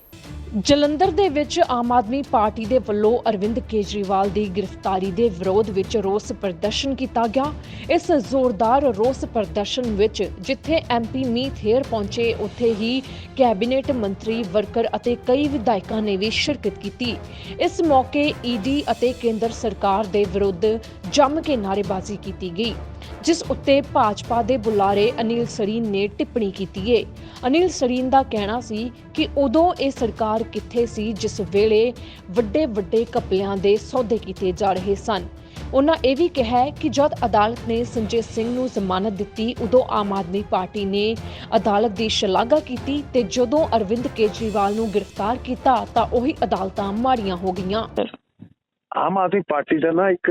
ਜਲੰਧਰ ਦੇ ਵਿੱਚ ਆਮ ਆਦਮੀ ਪਾਰਟੀ ਦੇ ਵੱਲੋਂ ਅਰਵਿੰਦ ਕੇਜਰੀਵਾਲ ਦੀ ਗ੍ਰਿਫਤਾਰੀ ਦੇ ਵਿਰੋਧ ਵਿੱਚ ਰੋਸ ਪ੍ਰਦਰਸ਼ਨ ਕੀਤਾ ਗਿਆ। ਇਸ ਜ਼ੋਰਦਾਰ ਰੋਸ ਪ੍ਰਦਰਸ਼ਨ ਵਿੱਚ ਜਿੱਥੇ ਐਮਪੀ ਮੀਤ ਹੇਅਰ ਪਹੁੰਚੇ, ਉੱਥੇ ਹੀ ਕੈਬਨਿਟ ਮੰਤਰੀ, ਵਰਕਰ ਅਤੇ ਕਈ ਵਿਧਾਇਕਾਂ ਨੇ ਵੀ ਸ਼ਿਰਕਤ ਕੀਤੀ। ਇਸ ਮੌਕੇ ਈਡੀ ਅਤੇ ਕੇਂਦਰ ਸਰਕਾਰ ਦੇ ਵਿਰੁੱਧ ਜੰਮ ਕੇ ਨਾਅਰੇਬਾਜ਼ੀ ਕੀਤੀ ਗਈ, ਜਿਸ ਉੱਤੇ ਭਾਜਪਾ ਦੇ ਬੁਲਾਰੇ ਅਨਿਲ ਸਰੀਨ ਨੇ ਟਿੱਪਣੀ ਕੀਤੀ ਏ। ਅਨਿਲ ਸਰੀਨ ਦਾ ਕਹਿਣਾ ਸੀ ਕਿ ਉਦੋਂ ਇਹ ਸਰਕਾਰ ਕਿੱਥੇ ਸੀ ਜਿਸ ਵੇਲੇ ਵੱਡੇ ਵੱਡੇ ਕਪਲਿਆਂ ਦੇ ਸੌਦੇ ਕੀਤੇ ਜਾ ਰਹੇ ਸਨ। ਉਹਨਾਂ ਇਹ ਵੀ ਕਿਹਾ ਕਿ ਜਦ ਅਦਾਲਤ ਨੇ ਸੰਜੇ ਸਿੰਘ ਨੂੰ ਜ਼ਮਾਨਤ ਦਿੱਤੀ ਉਦੋਂ ਆਮ ਆਦਮੀ ਪਾਰਟੀ ਨੇ ਅਦਾਲਤ ਦੀ ਸ਼ਲਾਘਾ ਕੀਤੀ ਤੇ ਜਦੋਂ ਅਰਵਿੰਦ ਕੇਜਰੀਵਾਲ ਨੂੰ ਗ੍ਰਿਫਤਾਰ ਕੀਤਾ ਤਾਂ ਉਹੀ ਅਦਾਲਤਾਂ ਮਾੜੀਆਂ ਹੋ ਗਈਆਂ। ਆਮ ਆਦਮੀ ਪਾਰਟੀ ਦਾ ਨਾ ਇੱਕ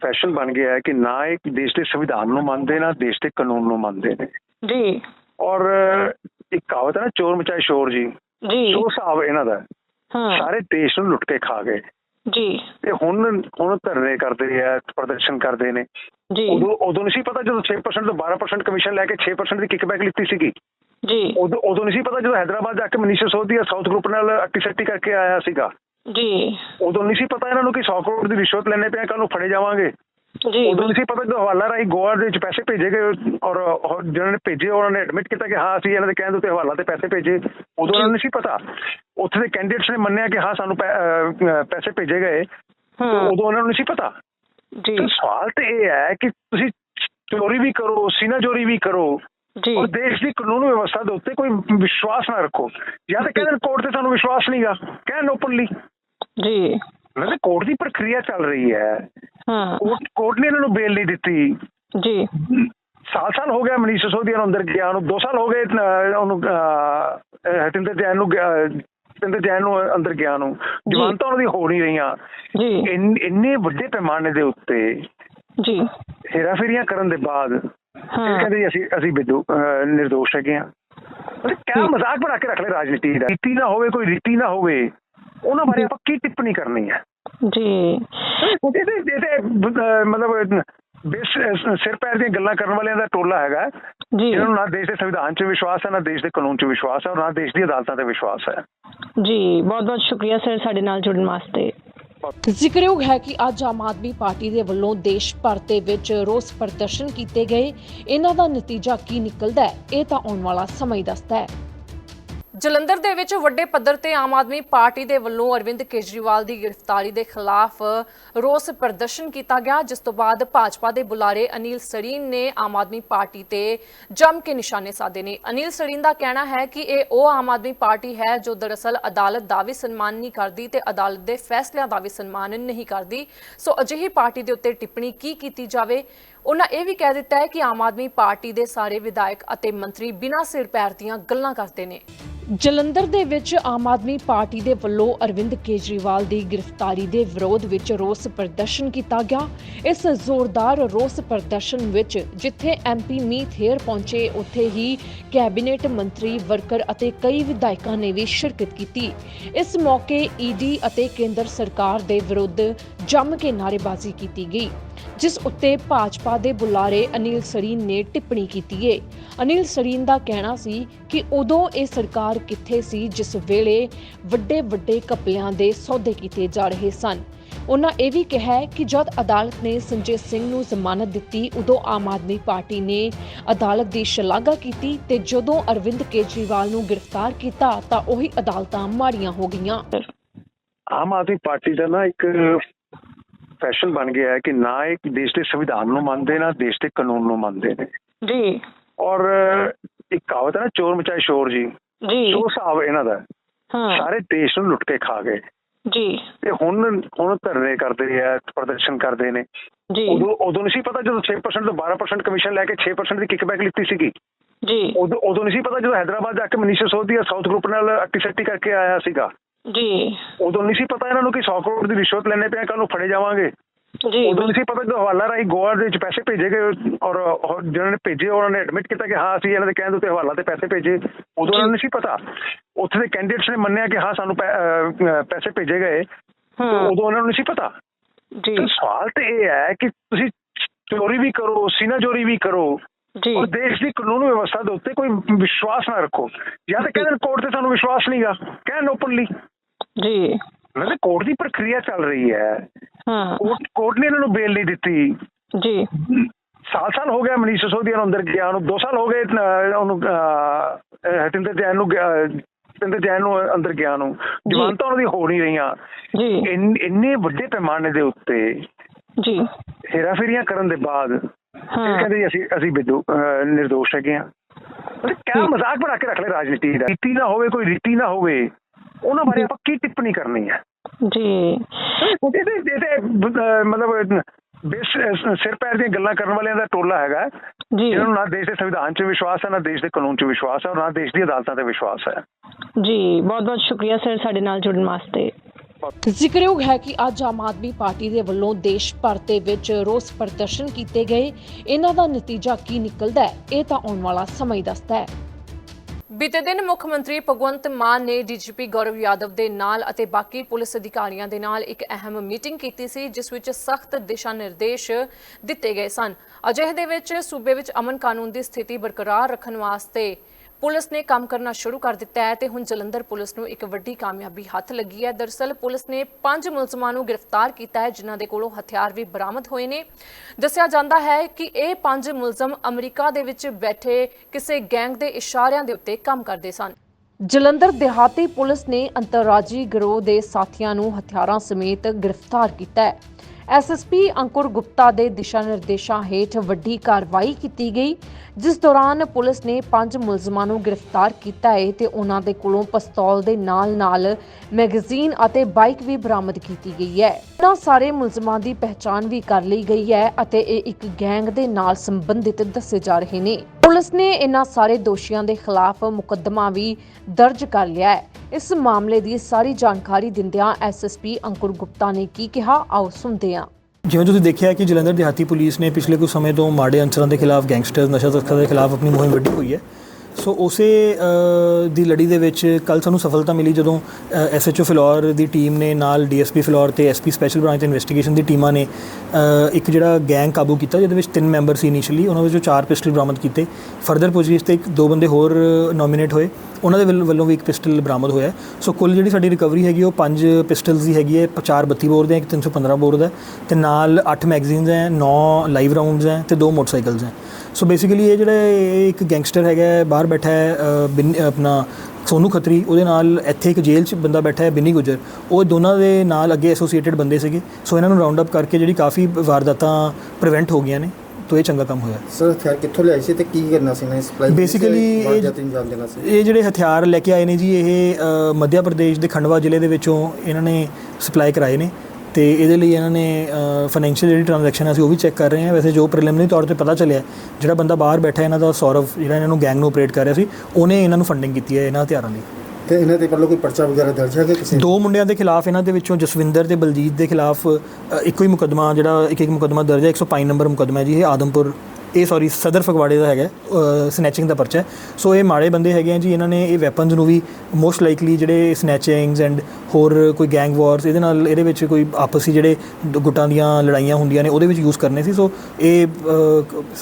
ਫੈਸ਼ਨ ਬਣ ਗਿਆ ਹੈ ਕਿ ਨਾ ਇੱਕ ਦੇਸ਼ ਦੇ ਸੰਵਿਧਾਨ ਨੂੰ ਮੰਨਦੇ ਨਾ ਦੇਸ਼ ਦੇ ਕਾਨੂੰਨ ਨੂੰ ਮੰਨਦੇ ਨੇ। ਜੀ। ਔਰ ਇੱਕ ਕਹਾਵਤ ਹੈ ਨਾ ਚੋਰ ਮਚਾਏ ਸ਼ੋਰ ਜੀ। ਜੀ। ਹਿਸਾਬ ਇਹਨਾਂ ਦਾ। ਹਾਂ। ਸਾਰੇ ਦੇਸ਼ ਨੂੰ ਲੁੱਟ ਕੇ ਖਾ ਗਏ। ਜੀ। ਤੇ ਹੁਣ ਹੁਣ ਧਰਨੇ ਕਰਦੇ ਆ ਪ੍ਰਦਰਸ਼ਨ ਕਰਦੇ ਨੇ। ਜੀ। ਉਦੋਂ ਉਦੋਂ ਨਹੀਂ ਸੀ ਪਤਾ ਜਦੋਂ 6% ਤੋਂ 12% ਕਮਿਸ਼ਨ ਲੈ ਕੇ 6% ਦੀ ਕਿਕਬੈਕ ਲਿੱਤੀ ਸੀਗੀ। ਜੀ। ਉਦੋਂ ਉਦੋਂ ਨਹੀਂ ਸੀ ਪਤਾ ਜਦੋਂ ਹੈਦਰਾਬਾਦ ਜਾ ਕੇ ਮਨੀਸ਼ ਸੋਧੀਆ ਸਾਊਥ ਗਰੁੱਪ ਨਾਲ ਅੱਟੀ ਸੱਟੀ ਕਰਕੇ ਆਇਆ ਸੀਗਾ। ਜੀ। ਉਦੋਂ ਨਹੀਂ ਸੀ ਪਤਾ ਇਹਨਾਂ ਨੂੰ ਕਿ 100 ਕਰੋੜ ਦੀ ਰਿਸ਼ਵਤ ਲੈਣੇ ਪਿਆ ਕੱਲ ਨੂੰ ਫੜੇ ਜਾਵਾਂਗੇ। ਜੀ। ਉਦੋਂ ਸੀ ਪਤਾ ਜਦੋਂ ਹਵਾਲਾ ਰਾਹੀਂ ਗੋਆ ਦੇ ਵਿੱਚ ਪੈਸੇ ਭੇਜੇ ਗਏ ਔਰ ਜਿਹਨਾਂ ਨੇ ਭੇਜੇ ਉਹਨਾਂ ਨੇ ਐਡਮਿਟ ਕੀਤਾ ਕਿ ਹਾਂ ਅਸੀਂ ਇਹਨਾਂ ਦੇ ਕਹਿਣ ਦੇ ਉੱਤੇ ਹਵਾਲਾ ਤੇ ਪੈਸੇ ਭੇਜੇ। ਉਦੋਂ ਉਹਨਾਂ ਨੂੰ ਨਹੀਂ ਸੀ ਪਤਾ। ਉੱਥੇ ਦੇ ਕੈਂਡੀਡੇਟਸ ਨੇ ਮੰਨਿਆ ਕਿ ਹਾਂ ਸਾਨੂੰ ਪੈਸੇ ਭੇਜੇ ਗਏ। ਉਦੋਂ ਉਹਨਾਂ ਨੂੰ ਨਹੀਂ ਸੀ ਪਤਾ। ਜੀ। ਸਵਾਲ ਤੇ ਇਹ ਹੈ ਕਿ ਤੁਸੀਂ ਚੋਰੀ ਵੀ ਕਰੋ ਸੀਨਾ ਚੋਰੀ ਵੀ ਕਰੋ। ਜੀ। ਔਰ ਦੇਸ਼ ਦੀ ਕਾਨੂੰਨ ਵਿਵਸਥਾ ਦੇ ਉੱਤੇ ਕੋਈ ਵਿਸ਼ਵਾਸ ਨਾ ਰੱਖੋ। ਜਾਂ ਤਾਂ ਕਹਿੰਦੇ ਕੋਰਟ ਤੇ ਸਾਨੂੰ ਵਿਸ਼ਵਾਸ ਨਹੀਂਗਾ। ਕਹਿਣ ਓਪਨਲੀ ਜੀ। ਵੈਸੇ ਕੋਰਟ ਦੀ ਪ੍ਰਕਿਰਿਆ ਚੱਲ ਰਹੀ ਹੈ। ਹਾਂ। ਕੋਰਟ ਕੋਰਟ ਨੇ ਇਹਨਾਂ ਨੂੰ ਬੇਲ ਨਹੀਂ ਦਿੱਤੀ। ਜੀ। ਸਾਲ ਸਾਲ ਹੋ ਗਿਆ ਮਨੀਸ਼ ਸਿਸੋਦੀਆ ਨੂੰ ਅੰਦਰ ਗਿਆ ਨੂੰ 2 ਸਾਲ ਹੋ ਗਏ ਉਹਨੂੰ ਅਹ, ਹਤਿੰਦਰ ਜੈਨ ਨੂੰ ਹਤਿੰਦਰ ਜੈਨ ਨੂੰ ਅੰਦਰ ਗਿਆ ਨੂੰ ਜਵਾਨਤਾਂ ਉਹਨਾਂ ਦੀ ਹੋ ਨਹੀਂ ਰਹੀਆਂ। ਜੀ। ਇੰਨ- ਵੱਡੇ ਪੈਮਾਨੇ ਦੇ ਉੱਤੇ ਜੀ। ਹੇਰਾਫੇਰੀਆਂ ਕਰਨ ਦੇ ਬਾਅਦ ਇਹ ਹਾਂ ਕਹਿੰਦੇ ਅਸੀਂ ਅਸੀਂ ਨਿਰਦੋਸ਼ ਹੈਗੇ ਆ ਕਿਆ ਮਜ਼ਾਕ ਬਣਾ ਕੇ ਰੱਖ ਲੈ ਰਾਜਨੀਤੀ ਦਾ। ਰੀਤੀ ਨਾ ਹੋਵੇ ਕੋਈ ਰੀਤੀ ਨਾ ਹੋਵੇ ਉਹਨਾਂ ਬਾਰੇ ਆਪਾਂ ਕੀ ਟਿੱਪਣੀ ਕਰਨੀ ਹੈ? ਜੀ। ਇਹਦੇ ਅਹ, ਮਤਲਬ ਬੇਸ ਸਿਰ ਪੈਰ ਦੀਆਂ ਗੱਲਾਂ ਕਰਨ ਵਾਲਿਆਂ ਦਾ ਟੋਲਾ ਹੈਗਾ। ਜੀ। ਇਹਨਾਂ ਨੂੰ ਨਾ ਦੇਸ਼ ਦੇ ਸੰਵਿਧਾਨ 'ਚ ਵਿਸ਼ਵਾਸ ਹੈ ਨਾ ਦੇਸ਼ ਦੇ ਕਾਨੂੰਨ 'ਚ ਵਿਸ਼ਵਾਸ ਹੈ ਔਰ ਨਾ ਦੇਸ਼ ਦੀ ਅਦਾਲਤਾਂ ਤੇ ਵਿਸ਼ਵਾਸ ਹੈ। ਜੀ ਬਹੁਤ ਬਹੁਤ ਸ਼ੁਕਰੀਆ ਸਰ ਸਾਡੇ ਨਾਲ ਜੁੜਨ ਵਾਸਤੇ। ਜ਼ਿਕਰਯੋਗ ਹੈ ਕਿ ਅੱਜ ਆਮ ਆਦਮੀ ਪਾਰਟੀ ਦੇ ਵੱਲੋਂ ਦੇਸ਼ ਭਰ ਦੇ ਵਿੱਚ ਰੋਸ ਪ੍ਰਦਰਸ਼ਨ ਕੀਤੇ ਗਏ। ਇਹਨਾਂ ਦਾ ਨਤੀਜਾ ਕੀ ਨਿਕਲਦਾ ਹੈ ਇਹ ਤਾਂ ਆਉਣ ਵਾਲਾ ਸਮਾਂ ਹੀ ਦੱਸਦਾ ਹੈ। ਜਲੰਧਰ ਦੇ ਵਿੱਚ ਵੱਡੇ ਪੱਧਰ ਤੇ ਆਮ ਆਦਮੀ ਪਾਰਟੀ ਦੇ ਵੱਲੋਂ ਅਰਵਿੰਦ ਕੇਜਰੀਵਾਲ ਦੀ ਗ੍ਰਿਫਤਾਰੀ ਦੇ ਖਿਲਾਫ ਰੋਸ ਪ੍ਰਦਰਸ਼ਨ ਕੀਤਾ ਗਿਆ, ਜਿਸ ਤੋਂ ਬਾਅਦ ਭਾਜਪਾ ਦੇ ਬੁਲਾਰੇ ਅਨਿਲ ਸਰੀਨ ਨੇ ਆਮ ਆਦਮੀ ਪਾਰਟੀ ਤੇ ਜੰਮ ਕੇ ਨਿਸ਼ਾਨੇ ਸਾਧੇ ਨੇ। ਅਨਿਲ ਸਰੀਨ ਦਾ ਕਹਿਣਾ ਹੈ ਕਿ ਇਹ ਉਹ ਆਮ ਆਦਮੀ ਪਾਰਟੀ ਹੈ ਜੋ ਦਰਅਸਲ ਅਦਾਲਤ ਦਾ ਵੀ ਸਨਮਾਨ ਨਹੀਂ ਕਰਦੀ ਤੇ ਅਦਾਲਤ ਦੇ ਫੈਸਲਿਆਂ ਦਾ ਵੀ ਸਨਮਾਨ ਨਹੀਂ ਕਰਦੀ। ਸੋ ਅਜਿਹੀ ਪਾਰਟੀ ਦੇ ਉੱਤੇ ਟਿੱਪਣੀ ਕੀ ਕੀਤੀ ਜਾਵੇ? ਉਹਨਾਂ ਇਹ ਵੀ ਕਹਿ ਦਿੱਤਾ ਹੈ ਕਿ ਆਮ ਆਦਮੀ ਪਾਰਟੀ ਦੇ ਸਾਰੇ ਵਿਧਾਇਕ ਅਤੇ ਮੰਤਰੀ ਬਿਨਾਂ ਸਿਰ ਪੈਰ ਦੀਆਂ ਗੱਲਾਂ ਕਰਦੇ ਨੇ। ਜਲੰਧਰ ਦੇ ਵਿੱਚ ਆਮ ਆਦਮੀ ਪਾਰਟੀ ਦੇ ਵੱਲੋਂ ਅਰਵਿੰਦ ਕੇਜਰੀਵਾਲ ਦੀ ਗ੍ਰਿਫਤਾਰੀ ਦੇ ਵਿਰੋਧ ਵਿੱਚ ਰੋਸ ਪ੍ਰਦਰਸ਼ਨ ਕੀਤਾ ਗਿਆ। ਇਸ ਜ਼ੋਰਦਾਰ ਰੋਸ ਪ੍ਰਦਰਸ਼ਨ ਵਿੱਚ ਜਿੱਥੇ ਐਮਪੀ ਮੀਤ ਹੇਅਰ ਪਹੁੰਚੇ, ਉੱਥੇ ਹੀ ਕੈਬਨਿਟ ਮੰਤਰੀ, ਵਰਕਰ ਅਤੇ ਕਈ ਵਿਧਾਇਕਾਂ ਨੇ ਵੀ ਸ਼ਿਰਕਤ ਕੀਤੀ। ਇਸ ਮੌਕੇ ਈਡੀ ਅਤੇ ਕੇਂਦਰ ਸਰਕਾਰ ਦੇ ਵਿਰੁੱਧ ਜੰਮ ਕੇ ਨਾਅਰੇਬਾਜ਼ੀ ਕੀਤੀ ਗਈ। ਜਿਸ ਉੱਤੇ ਭਾਜਪਾ ਦੇ ਬੁਲਾਰੇ ਅਨਿਲ ਸਰੀਨ ਨੇ ਟਿੱਪਣੀ ਕੀਤੀ ਏ। ਅਨਿਲ ਸਰੀਨ ਦਾ ਕਹਿਣਾ ਸੀ ਕਿ ਉਦੋਂ ਇਹ ਸਰਕਾਰ ਕਿੱਥੇ ਸੀ, ਜਿਸ ਵੇਲੇ ਵੱਡੇ ਵੱਡੇ ਕਪਲਿਆਂ ਦੇ ਸੌਦੇ ਕੀਤੇ ਜਾ ਰਹੇ ਸਨ। ਉਹਨਾਂ ਇਹ ਵੀ ਕਿਹਾ ਕਿ ਜਦ ਅਦਾਲਤ ਨੇ ਸੰਜੇ ਸਿੰਘ ਨੂੰ ਜ਼ਮਾਨਤ ਦਿੱਤੀ, ਉਦੋਂ ਆਮ ਆਦਮੀ ਪਾਰਟੀ ਨੇ ਅਦਾਲਤ ਦੀ ਸ਼ਲਾਘਾ ਕੀਤੀ ਤੇ ਜਦੋਂ ਅਰਵਿੰਦ ਕੇਜਰੀਵਾਲ ਨੂੰ ਗ੍ਰਿਫਤਾਰ ਕੀਤਾ, ਤਾਂ ਉਹੀ ਅਦਾਲਤਾਂ ਮਾੜੀਆਂ ਹੋ ਗਈਆਂ। ਆਮ ਆਦਮੀ ਪਾਰਟੀ ਦਾ ਨਾ ਇੱਕ ਫੈਸ਼ਨ ਬਣ ਗਿਆ ਹੈ ਕਿ ਨਾ ਇੱਕ ਦੇਸ਼ ਦੇ ਸੰਵਿਧਾਨ ਨੂੰ ਮੰਨਦੇ ਨਾ ਦੇਸ਼ ਦੇ ਕਾਨੂੰਨ ਨੂੰ ਮੰਨਦੇ ਨੇ। ਜੀ। ਔਰ ਇੱਕ ਕਹਾਵਤ ਹੈ ਨਾ ਚੋਰ ਮਚਾਏ ਸ਼ੋਰ ਜੀ। ਜੀ। ਸੋ ਹਿਸਾਬ ਇਹਨਾਂ ਦਾ ਹੈ। ਸਾਰੇ ਦੇਸ਼ ਨੂੰ ਲੁੱਟ ਕੇ ਖਾ ਗਏ। ਜੀ। ਤੇ ਹੁਣ ਹੁਣ ਧਰਨੇ ਕਰਦੇ ਆ ਪ੍ਰਦਰਸ਼ਨ ਕਰਦੇ ਨੇ। ਜੀ। ਉਦੋਂ ਉਦੋਂ ਨਹੀਂ ਸੀ ਪਤਾ ਜਦੋਂ 6% ਤੋਂ 12% ਕਮਿਸ਼ਨ ਲੈ ਕੇ 6% ਦੀ ਕਿਕਬੈਕ ਲਿੱਤੀ ਸੀਗੀ। ਜੀ। ਉਦੋਂ ਉਦੋਂ ਨਹੀਂ ਸੀ ਪਤਾ ਜਦੋਂ ਹੈਦਰਾਬਾਦ ਜਾ ਕੇ ਮਨੀਸ਼ ਸੋਧੀਆ ਸਾਊਥ ਗਰੁੱਪ ਨਾਲ ਅੱਟੀ ਸੱਟੀ ਕਰਕੇ ਆਇਆ ਸੀਗਾ। ਜੀ। ਉਦੋਂ ਨਹੀਂ ਸੀ ਪਤਾ ਇਹਨਾਂ ਨੂੰ ਕਿ 100 ਕਰੋੜ ਦੀ ਰਿਸ਼ਵਤ ਲੈਣੇ ਪਿਆ ਕੱਲ ਨੂੰ ਫੜੇ ਜਾਵਾਂਗੇ। ਜੀ। ਉਦੋਂ ਨਹੀਂ ਸੀ ਪਤਾ ਜਦੋਂ ਹਵਾਲਾ ਰਾਹੀਂ ਗੋਆ ਦੇ ਵਿੱਚ ਪੈਸੇ ਭੇਜੇ ਗਏ ਔਰ ਜਿਹਨਾਂ ਨੇ ਭੇਜੇ ਉਹਨਾਂ ਨੇ ਐਡਮਿਟ ਕੀਤਾ ਕਿ ਹਾਂ ਅਸੀਂ ਇਹਨਾਂ ਦੇ ਕਹਿਣ ਦੇ ਉੱਤੇ ਹਵਾਲਾ ਤੇ ਪੈਸੇ ਭੇਜੇ। ਉਦੋਂ ਉਹਨਾਂ ਨੂੰ ਨਹੀਂ ਸੀ ਪਤਾ। ਉੱਥੇ ਦੇ ਕੈਂਡੀਡੇਟਸ ਨੇ ਮੰਨਿਆ ਕਿ ਹਾਂ ਸਾਨੂੰ ਪੈਸੇ ਭੇਜੇ ਗਏ। ਤੇ ਹਾਂ। ਉਦੋਂ ਉਹਨਾਂ ਨੂੰ ਨਹੀਂ ਸੀ ਪਤਾ। ਜੀ। ਤੇ ਸਵਾਲ ਤੇ ਇਹ ਹੈ ਕਿ ਤੁਸੀਂ ਚੋਰੀ ਵੀ ਕਰੋ ਸੀਨਾ ਚੋਰੀ ਵੀ ਕਰੋ ਜੀ। ਔਰ ਦੇਸ਼ ਦੀ ਕਾਨੂੰਨ ਵਿਵਸਥਾ ਦੇ ਉੱਤੇ ਕੋਈ ਵਿਸ਼ਵਾਸ ਨਾ ਰੱਖੋ। ਜਾਂ ਤਾਂ ਕਹਿੰਦੇ ਕੋਰਟ ਤੇ ਸਾਨੂੰ ਵਿਸ਼ਵਾਸ ਨਹੀਂਗਾ। ਕਹਿਣ ਓਪਨਲੀ ਜੀ। ਮਤਲਬ ਕੋਰਟ ਦੀ ਪ੍ਰਕਿਰਿਆ ਚੱਲ ਰਹੀ ਹੈ। ਹਾਂ। ਕੋਰਟ ਕੋਰਟ ਨੇ ਇਹਨਾਂ ਨੂੰ ਬੇਲ ਨਹੀਂ ਦਿੱਤੀ। ਜੀ। ਸਾਲ ਸਾਲ ਹੋ ਗਿਆ ਮਨੀਸ਼ ਸਿਸੋਦੀਆ ਨੂੰ ਅੰਦਰ ਗਿਆ। ਨੂੰ 2 ਸਾਲ ਹੋ ਗਏ ਉਹਨੂੰ ਅਹ, ਹਤਿੰਦਰ ਜੈਨ ਨੂੰ ਹਤਿੰਦਰ ਜੈਨ ਨੂੰ ਅੰਦਰ ਗਿਆ ਨੂੰ। ਜਮਾਨਤਾਂ ਉਹਨਾਂ ਦੀ ਹੋ ਨਹੀਂ ਰਹੀਆਂ। ਜੀ। ਇੰਨ- ਵੱਡੇ ਪੈਮਾਨੇ ਦੇ ਉੱਤੇ ਜੀ। ਹੇਰਾਫੇਰੀਆਂ ਕਰਨ ਦੇ ਬਾਅਦ ਇਹ ਕਹਿੰਦੇ ਅਸੀਂ ਅਸੀਂ ਨਿਰਦੋਸ਼ ਹੈਗੇ ਆ ਕਿਆ ਮਜ਼ਾਕ ਬਣਾ ਕੇ ਰੱਖ ਲੈ ਰਾਜਨੀਤੀ ਦਾ। ਰੀਤੀ ਨਾ ਹੋਵੇ ਕੋਈ ਰੀਤੀ ਨਾ ਹੋਵੇ। ਉਹਨਾਂ ਬਾਰੇ ਆਪਾਂ ਕੀ ਟਿੱਪਣੀ ਕਰਨੀ ਹੈ? ਜੀ। ਇਹਦੇ ਇਹਦੇ ਅਹ, ਮਤਲਬ ਬੇਸ ਸਿਰ ਪੈਰ ਦੀਆਂ ਗੱਲਾਂ ਕਰਨ ਵਾਲਿਆਂ ਦਾ ਟੋਲਾ ਹੈਗਾ। ਜੀ। ਜਿਹਨਾਂ ਨੂੰ ਨਾ ਦੇਸ਼ ਦੇ ਸੰਵਿਧਾਨ 'ਚ ਵਿਸ਼ਵਾਸ ਹੈ ਨਾ ਦੇਸ਼ ਦੇ ਕਾਨੂੰਨ 'ਚ ਵਿਸ਼ਵਾਸ ਹੈ ਔਰ ਨਾ ਦੇਸ਼ ਦੀ ਅਦਾਲਤਾਂ ਤੇ ਵਿਸ਼ਵਾਸ ਹੈ। ਜੀ ਬਹੁਤ ਬਹੁਤ ਸ਼ੁਕਰੀਆ ਸਰ ਸਾਡੇ ਨਾਲ ਜੁੜਨ ਵਾਸਤੇ। ਜ਼ਿਕਰਯੋਗ ਹੈ ਕਿ ਅੱਜ ਆਮ ਆਦਮੀ ਪਾਰਟੀ ਦੇ ਵੱਲੋਂ ਦੇਸ਼ ਭਰ ਦੇ ਵਿੱਚ ਰੋਸ ਪ੍ਰਦਰਸ਼ਨ ਕੀਤੇ ਗਏ। ਇਹਨਾਂ ਦਾ ਨਤੀਜਾ ਕੀ ਨਿਕਲਦਾ ਹੈ ਇਹ ਤਾਂ ਆਉਣ ਵਾਲਾ ਸਮਾਂ ਹੀ ਦੱਸਦਾ ਹੈ। ਬੀਤੇ ਦਿਨ ਮੁੱਖ ਮੰਤਰੀ ਭਗਵੰਤ ਮਾਨ ਨੇ ਡੀਜੀਪੀ ਗੌਰਵ ਯਾਦਵ ਦੇ ਨਾਲ ਅਤੇ ਬਾਕੀ ਪੁਲਿਸ ਅਧਿਕਾਰੀਆਂ ਦੇ ਨਾਲ ਇੱਕ ਅਹਿਮ ਮੀਟਿੰਗ ਕੀਤੀ ਸੀ, ਜਿਸ ਵਿੱਚ ਸਖਤ ਦਿਸ਼ਾ ਨਿਰਦੇਸ਼ ਦਿੱਤੇ ਗਏ ਸਨ। ਅਜਿਹੇ ਦੇ ਵਿੱਚ ਸੂਬੇ ਵਿੱਚ ਅਮਨ ਕਾਨੂੰਨ ਦੀ ਸਥਿਤੀ ਬਰਕਰਾਰ ਰੱਖਣ ਵਾਸਤੇ ਪੁਲਿਸ ਨੇ ਕੰਮ ਕਰਨਾ ਸ਼ੁਰੂ ਕਰ ਦਿੱਤਾ ਹੈ ਤੇ ਹੁਣ ਜਲੰਧਰ ਪੁਲਿਸ ਨੂੰ ਇੱਕ ਵੱਡੀ ਕਾਮਯਾਬੀ ਹੱਥ ਲੱਗੀ ਹੈ। ਦਰਸਲ ਪੁਲਿਸ ਨੇ ਪੰਜ ਮੁਲਜ਼ਮਾਂ ਨੂੰ ਗ੍ਰਿਫਤਾਰ ਕੀਤਾ ਹੈ, ਜਿਨ੍ਹਾਂ ਦੇ ਕੋਲੋਂ ਹਥਿਆਰ ਵੀ ਬਰਾਮਦ ਹੋਏ ਨੇ। ਦੱਸਿਆ ਜਾਂਦਾ ਹੈ ਕਿ ਇਹ ਪੰਜ ਮੁਲਜ਼ਮ ਅਮਰੀਕਾ ਦੇ ਵਿੱਚ ਬੈਠੇ ਕਿਸੇ ਗੈਂਗ ਦੇ ਇਸ਼ਾਰਿਆਂ ਦੇ ਉੱਤੇ ਕੰਮ ਕਰਦੇ ਸਨ। ਜਲੰਧਰ ਦਿਹਾਤੀ ਪੁਲਿਸ ਨੇ ਅੰਤਰਰਾਜੀ ਗਰੋਹ ਦੇ ਸਾਥੀਆਂ ਨੂੰ ਹਥਿਆਰਾਂ ਸਮੇਤ ਗ੍ਰਿਫਤਾਰ ਕੀਤਾ ਹੈ। ਐਸਐਸਪੀ ਅੰਕੁਰ ਗੁਪਤਾ ਦੇ ਦਿਸ਼ਾ ਨਿਰਦੇਸ਼ਾਂ ਹੇਠ ਵੱਡੀ ਕਾਰਵਾਈ ਕੀਤੀ ਗਈ, ਜਿਸ ਦੌਰਾਨ ਪੁਲਿਸ ਨੇ ਪੰਜ ਮੁਲਜ਼ਮਾਂ ਨੂੰ ਗ੍ਰਿਫਤਾਰ ਕੀਤਾ ਹੈ ਤੇ ਉਹਨਾਂ ਦੇ ਕੋਲੋਂ ਪਿਸਤੌਲ ਦੇ ਨਾਲ-ਨਾਲ ਮੈਗਜ਼ੀਨ ਅਤੇ ਬਾਈਕ ਵੀ ਬਰਾਮਦ ਕੀਤੀ ਗਈ ਹੈ। ਇਹਨਾਂ ਸਾਰੇ ਮੁਲਜ਼ਮਾਂ ਦੀ ਪਹਿਚਾਣ ਵੀ ਕਰ ਲਈ ਗਈ ਹੈ ਅਤੇ ਇਹ ਇੱਕ ਗੈਂਗ ਦੇ ਨਾਲ ਸੰਬੰਧਿਤ ਦੱਸੇ ਜਾ ਰਹੇ ਨੇ। ਪੁਲਿਸ ਨੇ ਇਹਨਾਂ ਸਾਰੇ ਦੋਸ਼ੀਆਂ ਦੇ ਖਿਲਾਫ ਮੁਕੱਦਮਾ ਵੀ ਦਰਜ ਕਰ ਲਿਆ ਹੈ। ਇਸ ਮਾਮਲੇ ਦੀ ਸਾਰੀ ਜਾਣਕਾਰੀ ਦਿੰਦਿਆਂ ਐਸਐਸਪੀ ਅੰਕੁਰ ਗੁਪਤਾ ਨੇ ਕੀ ਕਿਹਾ, ਆਓ ਸੁਣਦੇ ਹਾਂ। ਜਿਵੇਂ ਤੁਸੀਂ ਦੇਖਿਆ ਕਿ ਜਲੰਧਰ ਦਿਹਾਤੀ ਪੁਲਿਸ ਨੇ ਪਿਛਲੇ ਕੁਝ ਸਮੇਂ ਤੋਂ ਮਾੜੇ ਅੰਸਰਾਂ ਦੇ ਖਿਲਾਫ ਗੈਂਗਸਟਰ ਨਸ਼ਾ ਤਸਕਰਾਂ ਦੇ ਖਿਲਾਫ ਆਪਣੀ ਮੁਹਿੰਮ ਵੱਡੀ ਹੋਈ ਹੈ। ਸੋ ਉਸੇ ਦੀ ਲੜੀ ਦੇ ਵਿੱਚ ਕੱਲ ਸਾਨੂੰ ਸਫਲਤਾ ਮਿਲੀ ਜਦੋਂ ਐਸਐਚਓ ਫਿਲੌਰ ਦੀ ਟੀਮ ਨੇ ਨਾਲ ਡੀਐਸਪੀ ਫਿਲੌਰ ਤੇ ਐਸਪੀ ਸਪੈਸ਼ਲ ਬ੍ਰਾਂਚ ਇਨਵੈਸਟੀਗੇਸ਼ਨ ਦੀ ਟੀਮਾਂ ਨੇ ਇੱਕ ਜਿਹੜਾ ਗੈਂਗ ਕਾਬੂ ਕੀਤਾ ਜਿਹਦੇ ਵਿੱਚ ਤਿੰਨ ਮੈਂਬਰ ਸੀ ਇਨੀਸ਼ੀਅਲੀ ਉਹਨਾਂ ਵਿੱਚੋਂ ਚਾਰ ਪਿਸਟਲ ਬਰਾਮਦ ਕੀਤੇ। ਫਰਦਰ ਪੁੱਛਗਿੱਛ ਤੇ ਇੱਕ ਦੋ ਬੰਦੇ ਹੋਰ ਨੋਮੀਨੇਟ ਹੋਏ। ਉਹਨਾਂ ਦੇ ਵੱਲ- ਵੱਲੋਂ ਵੀ ਇੱਕ ਪਿਸਟਲ ਬਰਾਮਦ ਹੋਇਆ ਸੋ ਕੁੱਲ ਜਿਹੜੀ ਸਾਡੀ ਰਿਕਵਰੀ ਹੈਗੀ ਉਹ ਪੰਜ ਪਿਸਟਲਸ ਦੀ ਹੈਗੀ ਹੈ। ਚਾਰ 32 ਬੋਰ ਦੇ ਹੈ, ਇੱਕ 315 ਬੋਰ ਦਾ ਹੈ। ਤੇ ਨਾਲ 8 ਮੈਗਜ਼ੀਨਸ ਹੈ 9 ਲਾਈਵ ਰਾਉਂਡਸ ਹੈ ਤੇ ਦੋ ਮੋਟਰਸਾਈਕਲਸ ਹੈ। ਸੋ ਬੇਸਿਕਲੀ ਇਹ ਜਿਹੜਾ ਇੱਕ ਗੈਂਗਸਟਰ ਹੈਗਾ ਬਾਹਰ ਬੈਠਾ ਹੈ ਆਪਣਾ ਸੋਨੂ ਖੱਤਰੀ ਉਹਦੇ ਨਾਲ ਇੱਥੇ ਇੱਕ ਜੇਲ੍ਹ 'ਚ ਬੰਦਾ ਬੈਠਾ ਹੈ ਬਿੰਨੀ ਗੁਜਰ। ਉਹ ਦੋਨਾਂ ਦੇ ਨਾਲ ਅੱਗੇ ਐਸੋਸੀਏਟਿਡ ਬੰਦੇ ਸੀਗੇ। ਸੋ ਇਹਨਾਂ ਨੂੰ ਰਾਉਂਡ ਅਪ ਕਰਕੇ ਜਿਹੜੀ ਕਾਫੀ ਵਾਰਦਾਤਾਂ ਪ੍ਰੀਵੈਂਟ ਹੋ ਗਈਆਂ ਨੇ ਤੋ ਇਹ ਚੰਗਾ ਕੰਮ ਹੋਇਆ। ਸਰ ਹਥਿਆਰ ਕਿੱਥੋਂ ਲਿਆਏ ਸੀ ਤੇ ਕੀ ਕਰਨਾ ਸੀ ਨਾ ਸਪਲਾਈ Basically ਇਹ- ਜਿਹੜੇ ਹਥਿਆਰ ਲੈ ਕੇ ਆਏ ਨੇ ਜੀ ਇਹ ਅ, ਮੱਧ ਪ੍ਰਦੇਸ਼ ਦੇ ਖੰਡਵਾ ਜ਼ਿਲ੍ਹੇ ਦੇ ਵਿੱਚੋਂ ਇਹਨਾਂ ਨੇ ਸਪਲਾਈ ਕਰਾਏ ਨੇ। ਤੇ ਇਹਦੇ ਲਈ ਇਹਨਾਂ ਨੇ ਫਾਈਨੈਂਸ਼ੀਅਲ ਜਿਹੜੀ ਟ੍ਰਾਂਜੈਕਸ਼ਨ ਅਸੀਂ ਉਹ ਵੀ ਚੈੱਕ ਕਰ ਰਹੇ ਹਾਂ। ਵੈਸੇ ਜੋ ਪ੍ਰੀਲਿਮਿਨਰੀ ਤੌਰ ਤੇ ਪਤਾ ਚੱਲਿਆ ਜਿਹੜਾ ਬੰਦਾ ਬਾਹਰ ਬੈਠਾ ਇਹਨਾਂ ਦਾ ਸੌਰਵ ਜਿਹੜਾ ਇਹਨਾਂ ਨੂੰ ਗੈਂਗ ਨੂੰ ਆਪਰੇਟ ਕਰ ਰਿਹਾ ਸੀ ਉਹਨੇ ਇਹਨਾਂ ਨੂੰ ਫੰਡਿੰਗ ਕੀਤੀ ਹੈ ਇਹਨਾਂ ਹਥਿਆਰਾਂ ਲਈ। ਤੇ ਇਹਨਾਂ ਦੇ ਵੱਲੋਂ ਕੋਈ ਪਰਚਾ ਵਗੈਰਾ ਦਰਜ ਹੈ ਕਿ ਕਿਸੇ ਦੋ ਮੁੰਡਿਆਂ ਦੇ ਖਿਲਾਫ ਇਹਨਾਂ ਦੇ ਵਿੱਚੋਂ ਜਸਵਿੰਦਰ ਤੇ ਬਲਜੀਤ ਦੇ ਖਿਲਾਫ ਇੱਕੋ ਹੀ ਮੁਕੱਦਮਾ ਜਿਹੜਾ ਇੱਕ ਇੱਕ ਮੁਕੱਦਮਾ ਦਰਜ ਹੈ। 105 ਨੰਬਰ ਮੁਕੱਦਮਾ ਜੀ ਇਹ ਆਦਮਪੁਰ ਇਹ ਸੌਰੀ ਸਦਰ ਫਗਵਾੜੇ ਦਾ ਹੈਗਾ ਸਨੈਚਿੰਗ ਦਾ ਪਰਚਾ ਸੋ ਇਹ ਮਾੜੇ ਬੰਦੇ ਹੈਗੇ ਆ ਜੀ ਇਹਨਾਂ ਨੇ ਇਹ ਵੈਪਨਸ ਨੂੰ ਵੀ ਮੋਸਟ ਲਾਈਕਲੀ ਜਿਹੜੇ ਸਨੈਚਿੰਗਸ ਐਂਡ ਹੋਰ ਕੋਈ ਗੈਂਗ ਵਾਰਸ ਇਹਦੇ ਨਾਲ ਇਹਦੇ ਵਿੱਚ ਕੋਈ ਆਪਸੀ ਜਿਹੜੇ ਗੁੱਟਾਂ ਦੀਆਂ ਲੜਾਈਆਂ ਹੁੰਦੀਆਂ ਨੇ ਉਹਦੇ ਵਿੱਚ ਯੂਜ਼ ਕਰਨੇ ਸੀ। ਸੋ ਇਹ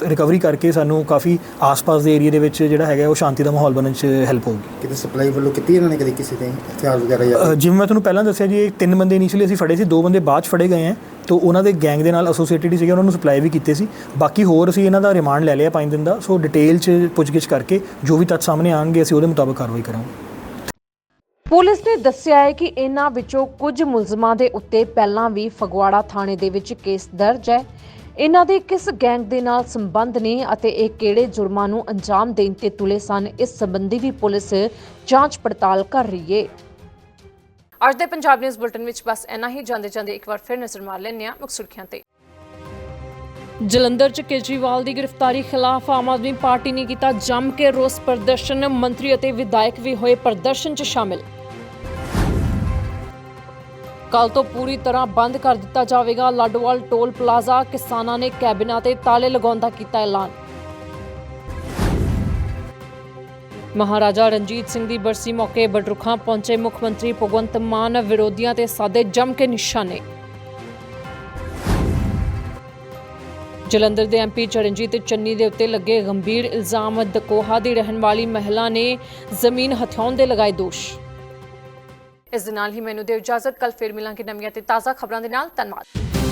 ਰਿਕਵਰੀ ਕਰਕੇ ਸਾਨੂੰ ਕਾਫੀ ਆਸ-ਪਾਸ ਦੇ ਏਰੀਆ ਦੇ ਵਿੱਚ ਜਿਹੜਾ ਹੈਗਾ ਉਹ ਸ਼ਾਂਤੀ ਦਾ ਮਾਹੌਲ ਬਣਨ 'ਚ ਹੈਲਪ ਹੋਊਗੀ। ਕਿਤੇ ਸਪਲਾਈ ਵੱਲੋਂ ਕੀਤੀ ਇਹਨਾਂ ਨੇ ਕਦੇ ਕਿਸੇ ਤੇ ਹਥਿਆਰ ਵਗੈਰਾ ਜਾਂ ਜਿਵੇਂ ਮੈਂ ਤੁਹਾਨੂੰ ਪਹਿਲਾਂ ਦੱਸਿਆ ਜੀ ਇਹ ਤਿੰਨ ਬੰਦੇ ਇਨੀਸ਼ੀਅਲੀ ਅਸੀਂ ਫੜੇ ਸੀ ਦੋ ਬੰਦੇ ਬਾਅਦ 'ਚ ਫੜੇ ਗਏ ਹੈ ਤੋਂ ਉਹਨਾਂ ਦੇ ਗੈਂਗ ਦੇ ਨਾਲ ਐਸੋਸੀਏਟਡ ਹੀ ਸੀਗੇ, ਉਹਨਾਂ ਨੂੰ ਸਪਲਾਈ ਵੀ ਕੀਤੇ ਸੀ। ਬਾਕੀ ਹੋਰ ਅਸੀਂ ਇਹਨਾਂ ਦਾ ਰਿਮਾਂਡ ਲੈ ਲਿਆ ਪੰਜ ਦਿਨ ਦਾ ਸੋ ਡਿਟੇਲ 'ਚ ਪੁੱਛਗਿੱਛ ਕਰਕੇ ਜੋ ਵੀ ਤੱਥ ਸਾਹਮਣੇ ਆਣਗੇ ਅਸੀਂ ਉਹਦੇ ਮੁਤਾਬਕ ਕਾਰਵਾਈ ਕਰਾਂਗੇ। ਪੁਲਿਸ ਨੇ ਦੱਸਿਆ ਹੈ ਕਿ ਇਹਨਾਂ ਵਿੱਚੋਂ ਕੁਝ ਮੁਲਜ਼ਮਾਂ ਦੇ ਉੱਤੇ ਪਹਿਲਾਂ ਵੀ ਫਗਵਾੜਾ ਥਾਣੇ ਦੇ ਵਿੱਚ ਕੇਸ ਦਰਜ ਹੈ। ਇਹਨਾਂ ਦੇ ਕਿਸ ਗੈਂਗ ਦੇ ਨਾਲ ਸੰਬੰਧ ਨੇ ਅਤੇ ਇਹ ਕਿਹੜੇ ਜੁਰਮਾਂ ਨੂੰ ਅੰਜਾਮ ਦੇਣ ਤੇ ਤੁਲੇ ਸਨ, ਇਸ ਸੰਬੰਧੀ ਵੀ ਪੁਲਿਸ ਜਾਂਚ ਪੜਤਾਲ ਕਰ ਰਹੀ ਹੈ। ਅੱਜ ਦੇ ਪੰਜਾਬ ਨਿਊਜ਼ ਬੁਲਟਨ ਵਿੱਚ ਬਸ ਇੰਨਾ ਹੀ। ਜਾਂਦੇ ਜਾਂਦੇ ਇੱਕ ਵਾਰ ਫਿਰ ਨਜ਼ਰ ਮਾਰ ਲੈਂਦੇ ਹਾਂ ਮੁੱਖ ਸੁਰਖੀਆਂ ਤੇ। ਜਲੰਧਰ 'ਚ ਕੇਜਰੀਵਾਲ ਦੀ ਗ੍ਰਿਫਤਾਰੀ ਖਿਲਾਫ ਆਮ ਆਦਮੀ ਪਾਰਟੀ ਨੇ ਕੀਤਾ ਜੰਮ ਕੇ ਰੋਸ ਪ੍ਰਦਰਸ਼ਨ। ਮੰਤਰੀ ਅਤੇ ਵਿਧਾਇਕ ਵੀ ਹੋਏ ਪ੍ਰਦਰਸ਼ਨ 'ਚ ਸ਼ਾਮਿਲ। ਕੱਲ ਤੋਂ ਪੂਰੀ ਤਰ੍ਹਾਂ ਬੰਦ ਕਰ ਦਿੱਤਾ ਜਾਵੇਗਾ ਲਾਡੋਵਾਲ ਟੋਲ ਪਲਾਜ਼ਾ। ਕਿਸਾਨਾਂ ਨੇ ਕੈਬਿਨਾਂ ਤੇ ਤਾਲੇ ਲਗਾਉਣ ਦਾ ਕੀਤਾ ਐਲਾਨ। ਮਹਾਰਾਜਾ ਰਣਜੀਤ ਸਿੰਘ ਦੀ ਬਰਸੀ ਮੌਕੇ ਬਡਰੁੱਖਾਂ ਪਹੁੰਚੇ ਮੁੱਖ ਮੰਤਰੀ ਭਗਵੰਤ ਮਾਨ, ਵਿਰੋਧੀਆਂ ਤੇ ਸਾਦੇ ਜੰਮ ਕੇ ਨਿਸ਼ਾਨੇ। ਜਲੰਧਰ ਦੇ ਐਮਪੀ ਚਰਨਜੀਤ ਚੰਨੀ ਦੇ ਉੱਤੇ ਲੱਗੇ ਗੰਭੀਰ ਇਲਜ਼ਾਮ, ਦਕੋਹਾ ਦੀ ਰਹਿਣ ਵਾਲੀ ਮਹਿਲਾ ਨੇ ਜ਼ਮੀਨ ਹਥਿਆਉਣ ਦੇ ਲਗਾਏ ਦੋਸ਼। ਇਸ ਦੇ ਨਾਲ ਹੀ ਮੈਨੂੰ ਦਿਓ ਇਜਾਜ਼ਤ ਕੱਲ ਫਿਰ ਮਿਲਾਂਗੇ ਨਵੀਆਂ ਤੇ ਤਾਜ਼ਾ ਖਬਰਾਂ ਦੇ ਨਾਲ, ਧੰਨਵਾਦ।